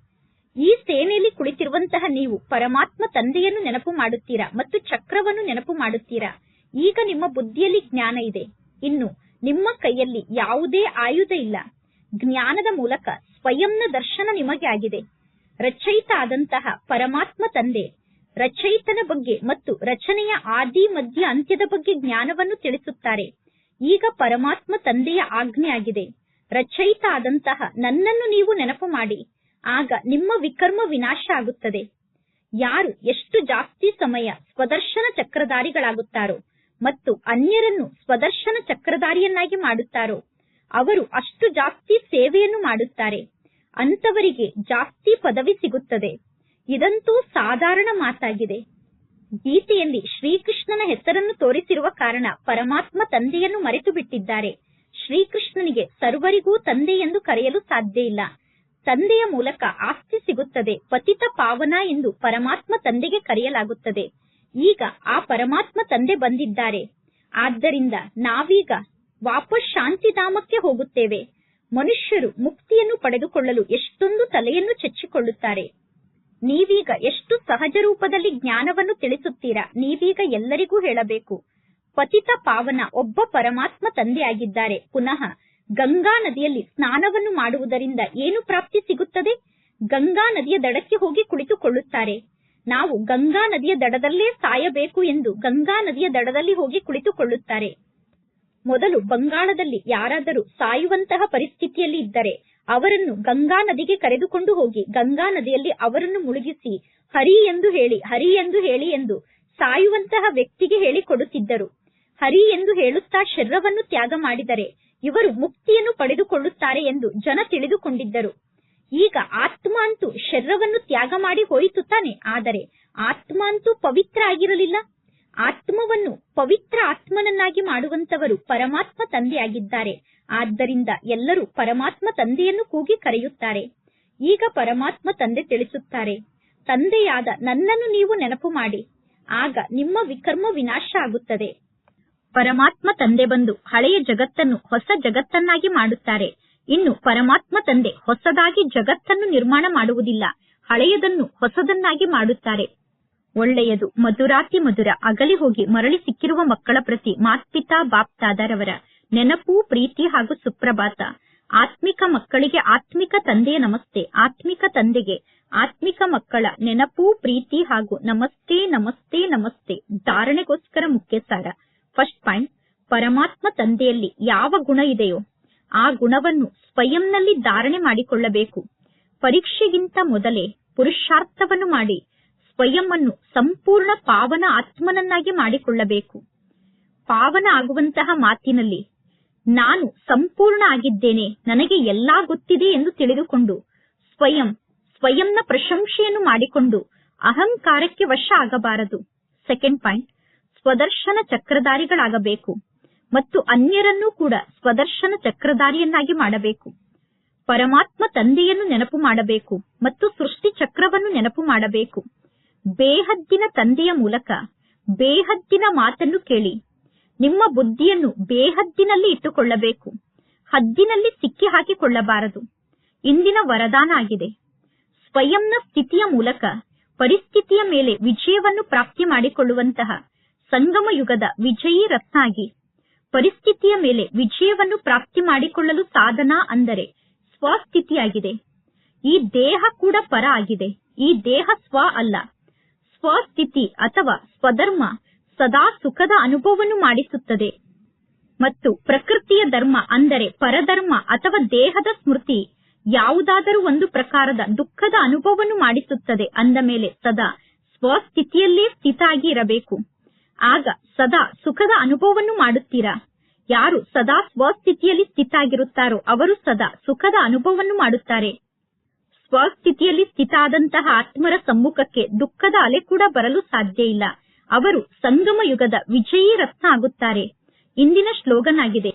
ಈ ಸೇನೆಯಲ್ಲಿ ಕುಳಿತಿರುವಂತಹ ನೀವು ಪರಮಾತ್ಮ ತಂದೆಯನ್ನು ನೆನಪು ಮಾಡುತ್ತೀರಾ ಮತ್ತು ಚಕ್ರವನ್ನು ನೆನಪು ಮಾಡುತ್ತೀರಾ? ಈಗ ನಿಮ್ಮ ಬುದ್ಧಿಯಲ್ಲಿ ಜ್ಞಾನ ಇದೆ. ಇನ್ನು ನಿಮ್ಮ ಕೈಯಲ್ಲಿ ಯಾವುದೇ ಆಯುಧ ಇಲ್ಲ. ಜ್ಞಾನದ ಮೂಲಕ ಸ್ವಯಂನ ದರ್ಶನ ನಿಮಗೆ ಆಗಿದೆ ರಚಯಿತ ಆದಂತಹ ಪರಮಾತ್ಮ ತಂದೆ ರಚಯಿತನ ಬಗ್ಗೆ ಮತ್ತು ರಚನೆಯ ಆದಿ, ಮಧ್ಯ, ಅಂತ್ಯದ ಬಗ್ಗೆ ಜ್ಞಾನವನ್ನು ತಿಳಿಸುತ್ತಾರೆ. ಈಗ ಪರಮಾತ್ಮ ತಂದೆಯ ಆಜ್ಞೆಯಾಗಿದೆ. ರಚಯಿತ ಆದಂತಹ ನನ್ನನ್ನು ನೀವು ನೆನಪು ಮಾಡಿ. ಆಗ ನಿಮ್ಮ ವಿಕರ್ಮ ವಿನಾಶ ಆಗುತ್ತದೆ. ಯಾರು ಎಷ್ಟು ಜಾಸ್ತಿ ಸಮಯ ಸ್ವದರ್ಶನ ಚಕ್ರಧಾರಿಗಳಾಗುತ್ತಾರೋ ಮತ್ತು ಅನ್ಯರನ್ನು ಸ್ವದರ್ಶನ ಚಕ್ರಧಾರಿಯನ್ನಾಗಿ ಮಾಡುತ್ತಾರೋ, ಅವರು ಅಷ್ಟು ಜಾಸ್ತಿ ಸೇವೆಯನ್ನು ಮಾಡುತ್ತಾರೆ. ಅಂತವರಿಗೆ ಜಾಸ್ತಿ ಪದವಿ ಸಿಗುತ್ತದೆ. ಇದಂತೂ ಸಾಧಾರಣ ಮಾತಾಗಿದೆ. ಗೀತೆಯಲ್ಲಿ ಶ್ರೀಕೃಷ್ಣನ ಹೆಸರನ್ನು ತೋರಿಸಿರುವ ಕಾರಣ ಪರಮಾತ್ಮ ತಂದೆಯನ್ನು ಮರೆತು ಬಿಟ್ಟಿದ್ದಾರೆ ಶ್ರೀಕೃಷ್ಣನಿಗೆ ಸರ್ವರಿಗೂ ತಂದೆ ಎಂದು ಕರೆಯಲು ಸಾಧ್ಯ ಇಲ್ಲ. ತಂದೆಯ ಮೂಲಕ ಆಸ್ತಿ ಸಿಗುತ್ತದೆ, ಪತಿತ ಪಾವನ ಎಂದು ಪರಮಾತ್ಮ ತಂದೆಗೆ ಕರೆಯಲಾಗುತ್ತದೆ. ಈಗ ಆ ಪರಮಾತ್ಮ ತಂದೆ ಬಂದಿದ್ದಾರೆ. ಆದ್ದರಿಂದ ನಾವೀಗ ವಾಪಸ್ ಶಾಂತಿಧಾಮಕ್ಕೆ ಹೋಗುತ್ತೇವೆ. ಮನುಷ್ಯರು ಮುಕ್ತಿಯನ್ನು ಪಡೆದುಕೊಳ್ಳಲು ಎಷ್ಟೊಂದು ತಲೆಯನ್ನು ಚೆಚ್ಚಿಕೊಳ್ಳುತ್ತಾರೆ. ನೀವೀಗ ಎಷ್ಟು ಸಹಜ ರೂಪದಲ್ಲಿ ಜ್ಞಾನವನ್ನು ತಿಳಿಸುತ್ತೀರಾ? ನೀವೀಗ ಎಲ್ಲರಿಗೂ ಹೇಳಬೇಕು. ಪತಿತ ಪಾವನ ಒಬ್ಬ ಪರಮಾತ್ಮ ತಂದೆಯಾಗಿದ್ದಾರೆ. ಪುನಃ ಗಂಗಾ ನದಿಯಲ್ಲಿ ಸ್ನಾನವನ್ನು ಮಾಡುವುದರಿಂದ ಏನು ಪ್ರಾಪ್ತಿ ಸಿಗುತ್ತದೆ? ಗಂಗಾ ನದಿಯ ದಡಕ್ಕೆ ಹೋಗಿ ಕುಳಿತುಕೊಳ್ಳುತ್ತಾರೆ. ನಾವು ಗಂಗಾ ನದಿಯ ದಡದಲ್ಲೇ ಸಾಯಬೇಕು ಎಂದು ಗಂಗಾ ನದಿಯ ದಡದಲ್ಲಿ ಹೋಗಿ ಕುಳಿತುಕೊಳ್ಳುತ್ತಾರೆ. ಮೊದಲು ಬಂಗಾಳದಲ್ಲಿ ಯಾರಾದರೂ ಸಾಯುವಂತಹ ಪರಿಸ್ಥಿತಿಯಲ್ಲಿ ಇದ್ದರೆ ಅವರನ್ನು ಗಂಗಾ ನದಿಗೆ ಕರೆದುಕೊಂಡು ಹೋಗಿ, ಗಂಗಾ ನದಿಯಲ್ಲಿ ಅವರನ್ನು ಮುಳುಗಿಸಿ, ಹರಿ ಎಂದು ಹೇಳಿ, ಹರಿ ಎಂದು ಹೇಳಿ ಎಂದು ಸಾಯುವಂತಹ ವ್ಯಕ್ತಿಗೆ ಹೇಳಿಕೊಡುತ್ತಿದ್ದರು ಹರಿ ಎಂದು ಹೇಳುತ್ತಾ ಶರೀರವನ್ನು ತ್ಯಾಗ ಮಾಡಿದರೆ ಇವರು ಮುಕ್ತಿಯನ್ನು ಪಡೆದುಕೊಳ್ಳುತ್ತಾರೆ ಎಂದು ಜನ ತಿಳಿದುಕೊಂಡಿದ್ದರು. ಈಗ ಆತ್ಮ ಅಂತೂ ಶರೀರವನ್ನು ತ್ಯಾಗ ಮಾಡಿ ಹೋಯಿತು ತಾನೆ, ಆದರೆ ಆತ್ಮ ಅಂತೂ ಪವಿತ್ರ ಆಗಿರಲಿಲ್ಲ. ಆತ್ಮವನ್ನು ಪವಿತ್ರ ಆತ್ಮನನ್ನಾಗಿ ಮಾಡುವಂತವರು ಪರಮಾತ್ಮ ತಂದೆಯಾಗಿದ್ದಾರೆ. ಆದ್ದರಿಂದ ಎಲ್ಲರೂ ಪರಮಾತ್ಮ ತಂದೆಯನ್ನು ಕೂಗಿ ಕರೆಯುತ್ತಾರೆ. ಈಗ ಪರಮಾತ್ಮ ತಂದೆ ತಿಳಿಸುತ್ತಾರೆ, ತಂದೆಯಾದ ನನ್ನನ್ನು ನೀವು ನೆನಪು ಮಾಡಿ, ಆಗ ನಿಮ್ಮ ವಿಕರ್ಮ ವಿನಾಶ ಆಗುತ್ತದೆ. ಪರಮಾತ್ಮ ತಂದೆ ಬಂದು ಹಳೆಯ ಜಗತ್ತನ್ನು ಹೊಸ ಜಗತ್ತನ್ನಾಗಿ ಮಾಡುತ್ತಾರೆ. ಇನ್ನು ಪರಮಾತ್ಮ ತಂದೆ ಹೊಸದಾಗಿ ಜಗತ್ತನ್ನು ನಿರ್ಮಾಣ ಮಾಡುವುದಿಲ್ಲ, ಹಳೆಯದನ್ನು ಹೊಸದನ್ನಾಗಿ ಮಾಡುತ್ತಾರೆ. ಒಳ್ಳೆಯದು. ಮಧುರಾತಿ ಮಧುರ. ಅಗಲಿ ಹೋಗಿ ಮರಳಿ ಸಿಕ್ಕಿರುವ ಮಕ್ಕಳ ಪ್ರತಿ ಮಾತ್ಪಿತಾ ಬಾಪ್ತಾದರವರ ನೆನಪು, ಪ್ರೀತಿ ಹಾಗೂ ಸುಪ್ರಭಾತ. ಆತ್ಮಿಕ ಮಕ್ಕಳಿಗೆ ಆತ್ಮಿಕ ತಂದೆಯ ನಮಸ್ತೆ. ಆತ್ಮಿಕ ತಂದೆಗೆ ಆತ್ಮಿಕ ಮಕ್ಕಳ ನೆನಪು, ಪ್ರೀತಿ ಹಾಗೂ ನಮಸ್ತೆ ನಮಸ್ತೆ ನಮಸ್ತೆ. ಧಾರಣೆಗೋಸ್ಕರ ಮುಖ್ಯ ಸಾರ ಫಸ್ಟ್ ಪಾಯಿಂಟ್, ಪರಮಾತ್ಮ ತಂದೆಯಲ್ಲಿ ಯಾವ ಗುಣ ಇದೆಯೋ ಆ ಗುಣವನ್ನು ಸ್ವಯಂನಲ್ಲಿ ಧಾರಣೆ ಮಾಡಿಕೊಳ್ಳಬೇಕು. ಪರೀಕ್ಷೆಗಿಂತ ಮೊದಲೇ ಪುರುಷಾರ್ಥವನ್ನು ಮಾಡಿ ಸ್ವಯಂವನ್ನು ಸಂಪೂರ್ಣ ಪಾವನ ಆತ್ಮನನ್ನಾಗಿ ಮಾಡಿಕೊಳ್ಳಬೇಕು. ಪಾವನ ಆಗುವಂತಹ ಮಾತಿನಲ್ಲಿ, ನಾನು ಸಂಪೂರ್ಣ ಆಗಿದ್ದೇನೆ, ನನಗೆ ಎಲ್ಲಾ ಗೊತ್ತಿದೆ ಎಂದು ತಿಳಿದುಕೊಂಡು, ಸ್ವಯಂ, ಸ್ವಯಂನ ಪ್ರಶಂಸೆಯನ್ನು ಮಾಡಿಕೊಂಡು ಅಹಂಕಾರಕ್ಕೆ ವಶ ಆಗಬಾರದು. ಸೆಕೆಂಡ್ ಪಾಯಿಂಟ್ ಸ್ವದರ್ಶನ ಚಕ್ರಧಾರಿಗಳಾಗಬೇಕು ಮತ್ತು ಅನ್ಯರನ್ನೂ ಕೂಡ ಸ್ವದರ್ಶನ ಚಕ್ರಧಾರಿಯನ್ನಾಗಿ ಮಾಡಬೇಕು. ಪರಮಾತ್ಮ ತಂದೆಯನ್ನು ನೆನಪು ಮಾಡಬೇಕು ಮತ್ತು ಸೃಷ್ಟಿ ಚಕ್ರವನ್ನು ನೆನಪು ಮಾಡಬೇಕು. ಬೇಹದ್ದಿನ ತಂದೆಯ ಮೂಲಕ ಬೇಹದ್ದಿನ ಮಾತನ್ನು ಕೇಳಿ. ನಿಮ್ಮ ಬುದ್ಧಿಯನ್ನು ಬೇಹದ್ದಿನಲ್ಲಿ ಇಟ್ಟುಕೊಳ್ಳಬೇಕು. ಹದ್ದಿನಲ್ಲಿ ಸಿಕ್ಕಿ ಹಾಕಿಕೊಳ್ಳಬಾರದು. ಇಂದಿನ ವರದಾನ ಆಗಿದೆ. ಸ್ವಯಂನ ಸ್ಥಿತಿಯ ಮೂಲಕ ಪರಿಸ್ಥಿತಿಯ ಮೇಲೆ ವಿಜಯವನ್ನು ಪ್ರಾಪ್ತಿ ಮಾಡಿಕೊಳ್ಳುವಂತಹ ಸಂಗಮ ಯುಗದ ವಿಜಯೀ ರತ್ನ ಆಗಿ ಪರಿಸ್ಥಿತಿಯ ಮೇಲೆ ವಿಜಯವನ್ನು ಪ್ರಾಪ್ತಿ ಮಾಡಿಕೊಳ್ಳಲು ಸಾಧನ ಅಂದರೆ ಸ್ವಸ್ಥಿತಿಯಾಗಿದೆ. ಈ ದೇಹ ಕೂಡ ಪರ ಆಗಿದೆ. ಈ ದೇಹ ಸ್ವ ಅಲ್ಲ. ಸ್ವಸ್ಥಿತಿ ಅಥವಾ ಸ್ವಧರ್ಮ ಸದಾ ಸುಖದ ಅನುಭವವನ್ನು ಮಾಡಿಸುತ್ತದೆ. ಮತ್ತು ಪ್ರಕೃತಿಯ ಧರ್ಮ ಅಂದರೆ ಪರಧರ್ಮ ಅಥವಾ ದೇಹದ ಸ್ಮೃತಿ ಯಾವುದಾದರೂ ಒಂದು ಪ್ರಕಾರದ ದುಃಖದ ಅನುಭವವನ್ನು ಮಾಡಿಸುತ್ತದೆ ಅಂದ ಮೇಲೆ ಸದಾ ಸ್ವಸ್ಥಿತಿಯಲ್ಲೇ ಸ್ಥಿತ ಆಗಿ ಇರಬೇಕು. ಆಗ ಸದಾ ಸುಖದ ಅನುಭವವನ್ನು ಮಾಡುತ್ತೀರಾ? ಯಾರು ಸದಾ ಸ್ವಸ್ಥಿತಿಯಲ್ಲಿ ಸ್ಥಿತ ಆಗಿರುತ್ತಾರೋ ಅವರು ಸದಾ ಸುಖದ ಅನುಭವವನ್ನು ಮಾಡುತ್ತಾರೆ. ಸ್ವಸ್ಥಿತಿಯಲ್ಲಿ ಸ್ಥಿತಾದಂತಹ ಆತ್ಮರ ಸಮ್ಮುಖಕ್ಕೆ ದುಃಖದ ಅಲೆ ಕೂಡ ಬರಲು ಸಾಧ್ಯ ಇಲ್ಲ. ಅವರು ಸಂಗಮ ಯುಗದ ವಿಜಯೀ ರತ್ನ ಆಗುತ್ತಾರೆ. ಇಂದಿನ ಶ್ಲೋಗನ್ ಆಗಿದೆ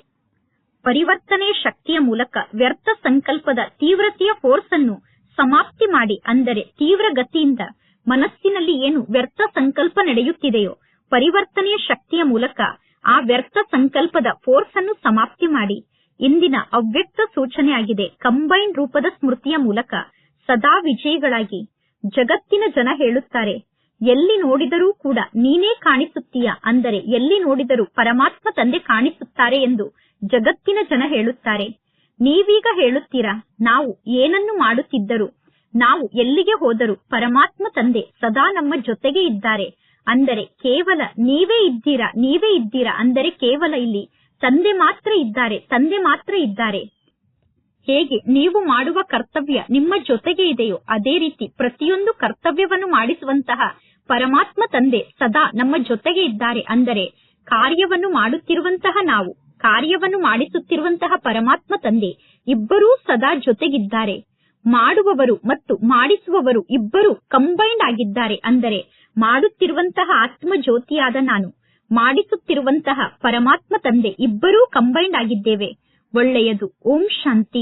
ಪರಿವರ್ತನೆ ಶಕ್ತಿಯ ಮೂಲಕ ವ್ಯರ್ಥ ಸಂಕಲ್ಪದ ತೀವ್ರತೆಯ ಫೋರ್ಸ್ ಅನ್ನು ಸಮಾಪ್ತಿ ಮಾಡಿ ಅಂದರೆ ತೀವ್ರ ಗತಿಯಿಂದ ಮನಸ್ಸಿನಲ್ಲಿ ಏನು ವ್ಯರ್ಥ ಸಂಕಲ್ಪ ನಡೆಯುತ್ತಿದೆಯೋ ಪರಿವರ್ತನೆಯ ಶಕ್ತಿಯ ಮೂಲಕ ಆ ವ್ಯರ್ಥ ಸಂಕಲ್ಪದ ಫೋರ್ಸ್ ಅನ್ನು ಸಮಾಪ್ತಿ ಮಾಡಿ. ಇಂದಿನ ಅವ್ಯಕ್ತ ಸೂಚನೆಯಾಗಿದೆ. ಕಂಬೈನ್ ರೂಪದ ಸ್ಮೃತಿಯ ಮೂಲಕ ಸದಾ ವಿಜಯಿಗಳಾಗಿ ಜಗತ್ತಿನ ಜನ ಹೇಳುತ್ತಾರೆ, ಎಲ್ಲಿ ನೋಡಿದರೂ ಕೂಡ ನೀನೇ ಕಾಣಿಸುತ್ತೀಯ ಅಂದರೆ, ಎಲ್ಲಿ ನೋಡಿದರೂ ಪರಮಾತ್ಮ ತಂದೆ ಕಾಣಿಸುತ್ತಾರೆ ಎಂದು ಜಗತ್ತಿನ ಜನ ಹೇಳುತ್ತಾರೆ. ನೀವೀಗ ಹೇಳುತ್ತೀರಾ, ನಾವು ಏನನ್ನು ಮಾಡುತ್ತಿದ್ದರು, ನಾವು ಎಲ್ಲಿಗೆ ಹೋದರೂ ಪರಮಾತ್ಮ ತಂದೆ ಸದಾ ನಮ್ಮ ಜೊತೆಗೆ ಇದ್ದಾರೆ ಅಂದರೆ, ಕೇವಲ ನೀವೇ ಇದ್ದೀರಾ ನೀವೇ ಇದ್ದೀರಾ ಅಂದರೆ, ಕೇವಲ ಇಲ್ಲಿ ತಂದೆ ಮಾತ್ರ ಇದ್ದಾರೆ, ತಂದೆ ಮಾತ್ರ ಇದ್ದಾರೆ. ಹೇಗೆ ನೀವು ಮಾಡುವ ಕರ್ತವ್ಯ ನಿಮ್ಮ ಜೊತೆಗೆ ಇದೆಯೋ ಅದೇ ರೀತಿ ಪ್ರತಿಯೊಂದು ಕರ್ತವ್ಯವನ್ನು ಮಾಡಿಸುವಂತಹ ಪರಮಾತ್ಮ ತಂದೆ ಸದಾ ನಮ್ಮ ಜೊತೆಗೆ ಇದ್ದಾರೆ ಅಂದರೆ ಕಾರ್ಯವನ್ನು ಮಾಡುತ್ತಿರುವಂತಹ ನಾವು, ಕಾರ್ಯವನ್ನು ಮಾಡಿಸುತ್ತಿರುವಂತಹ ಪರಮಾತ್ಮ ತಂದೆ ಇಬ್ಬರೂ ಸದಾ ಜೊತೆಗಿದ್ದಾರೆ. ಮಾಡುವವರು ಮತ್ತು ಮಾಡಿಸುವವರು ಇಬ್ಬರು ಕಂಬೈಂಡ್ ಆಗಿದ್ದಾರೆ ಅಂದರೆ ಮಾಡುತ್ತಿರುವಂತಹ ಆತ್ಮ ಜ್ಯೋತಿಯಾದ ನಾನು, ಮಾಡಿಸುತ್ತಿರುವಂತಹ ಪರಮಾತ್ಮ ತಂದೆ ಇಬ್ಬರೂ ಕಂಬೈಂಡ್ ಆಗಿದ್ದೇವೆ. ಒಳ್ಳೆಯದು. ಓಂ ಶಾಂತಿ.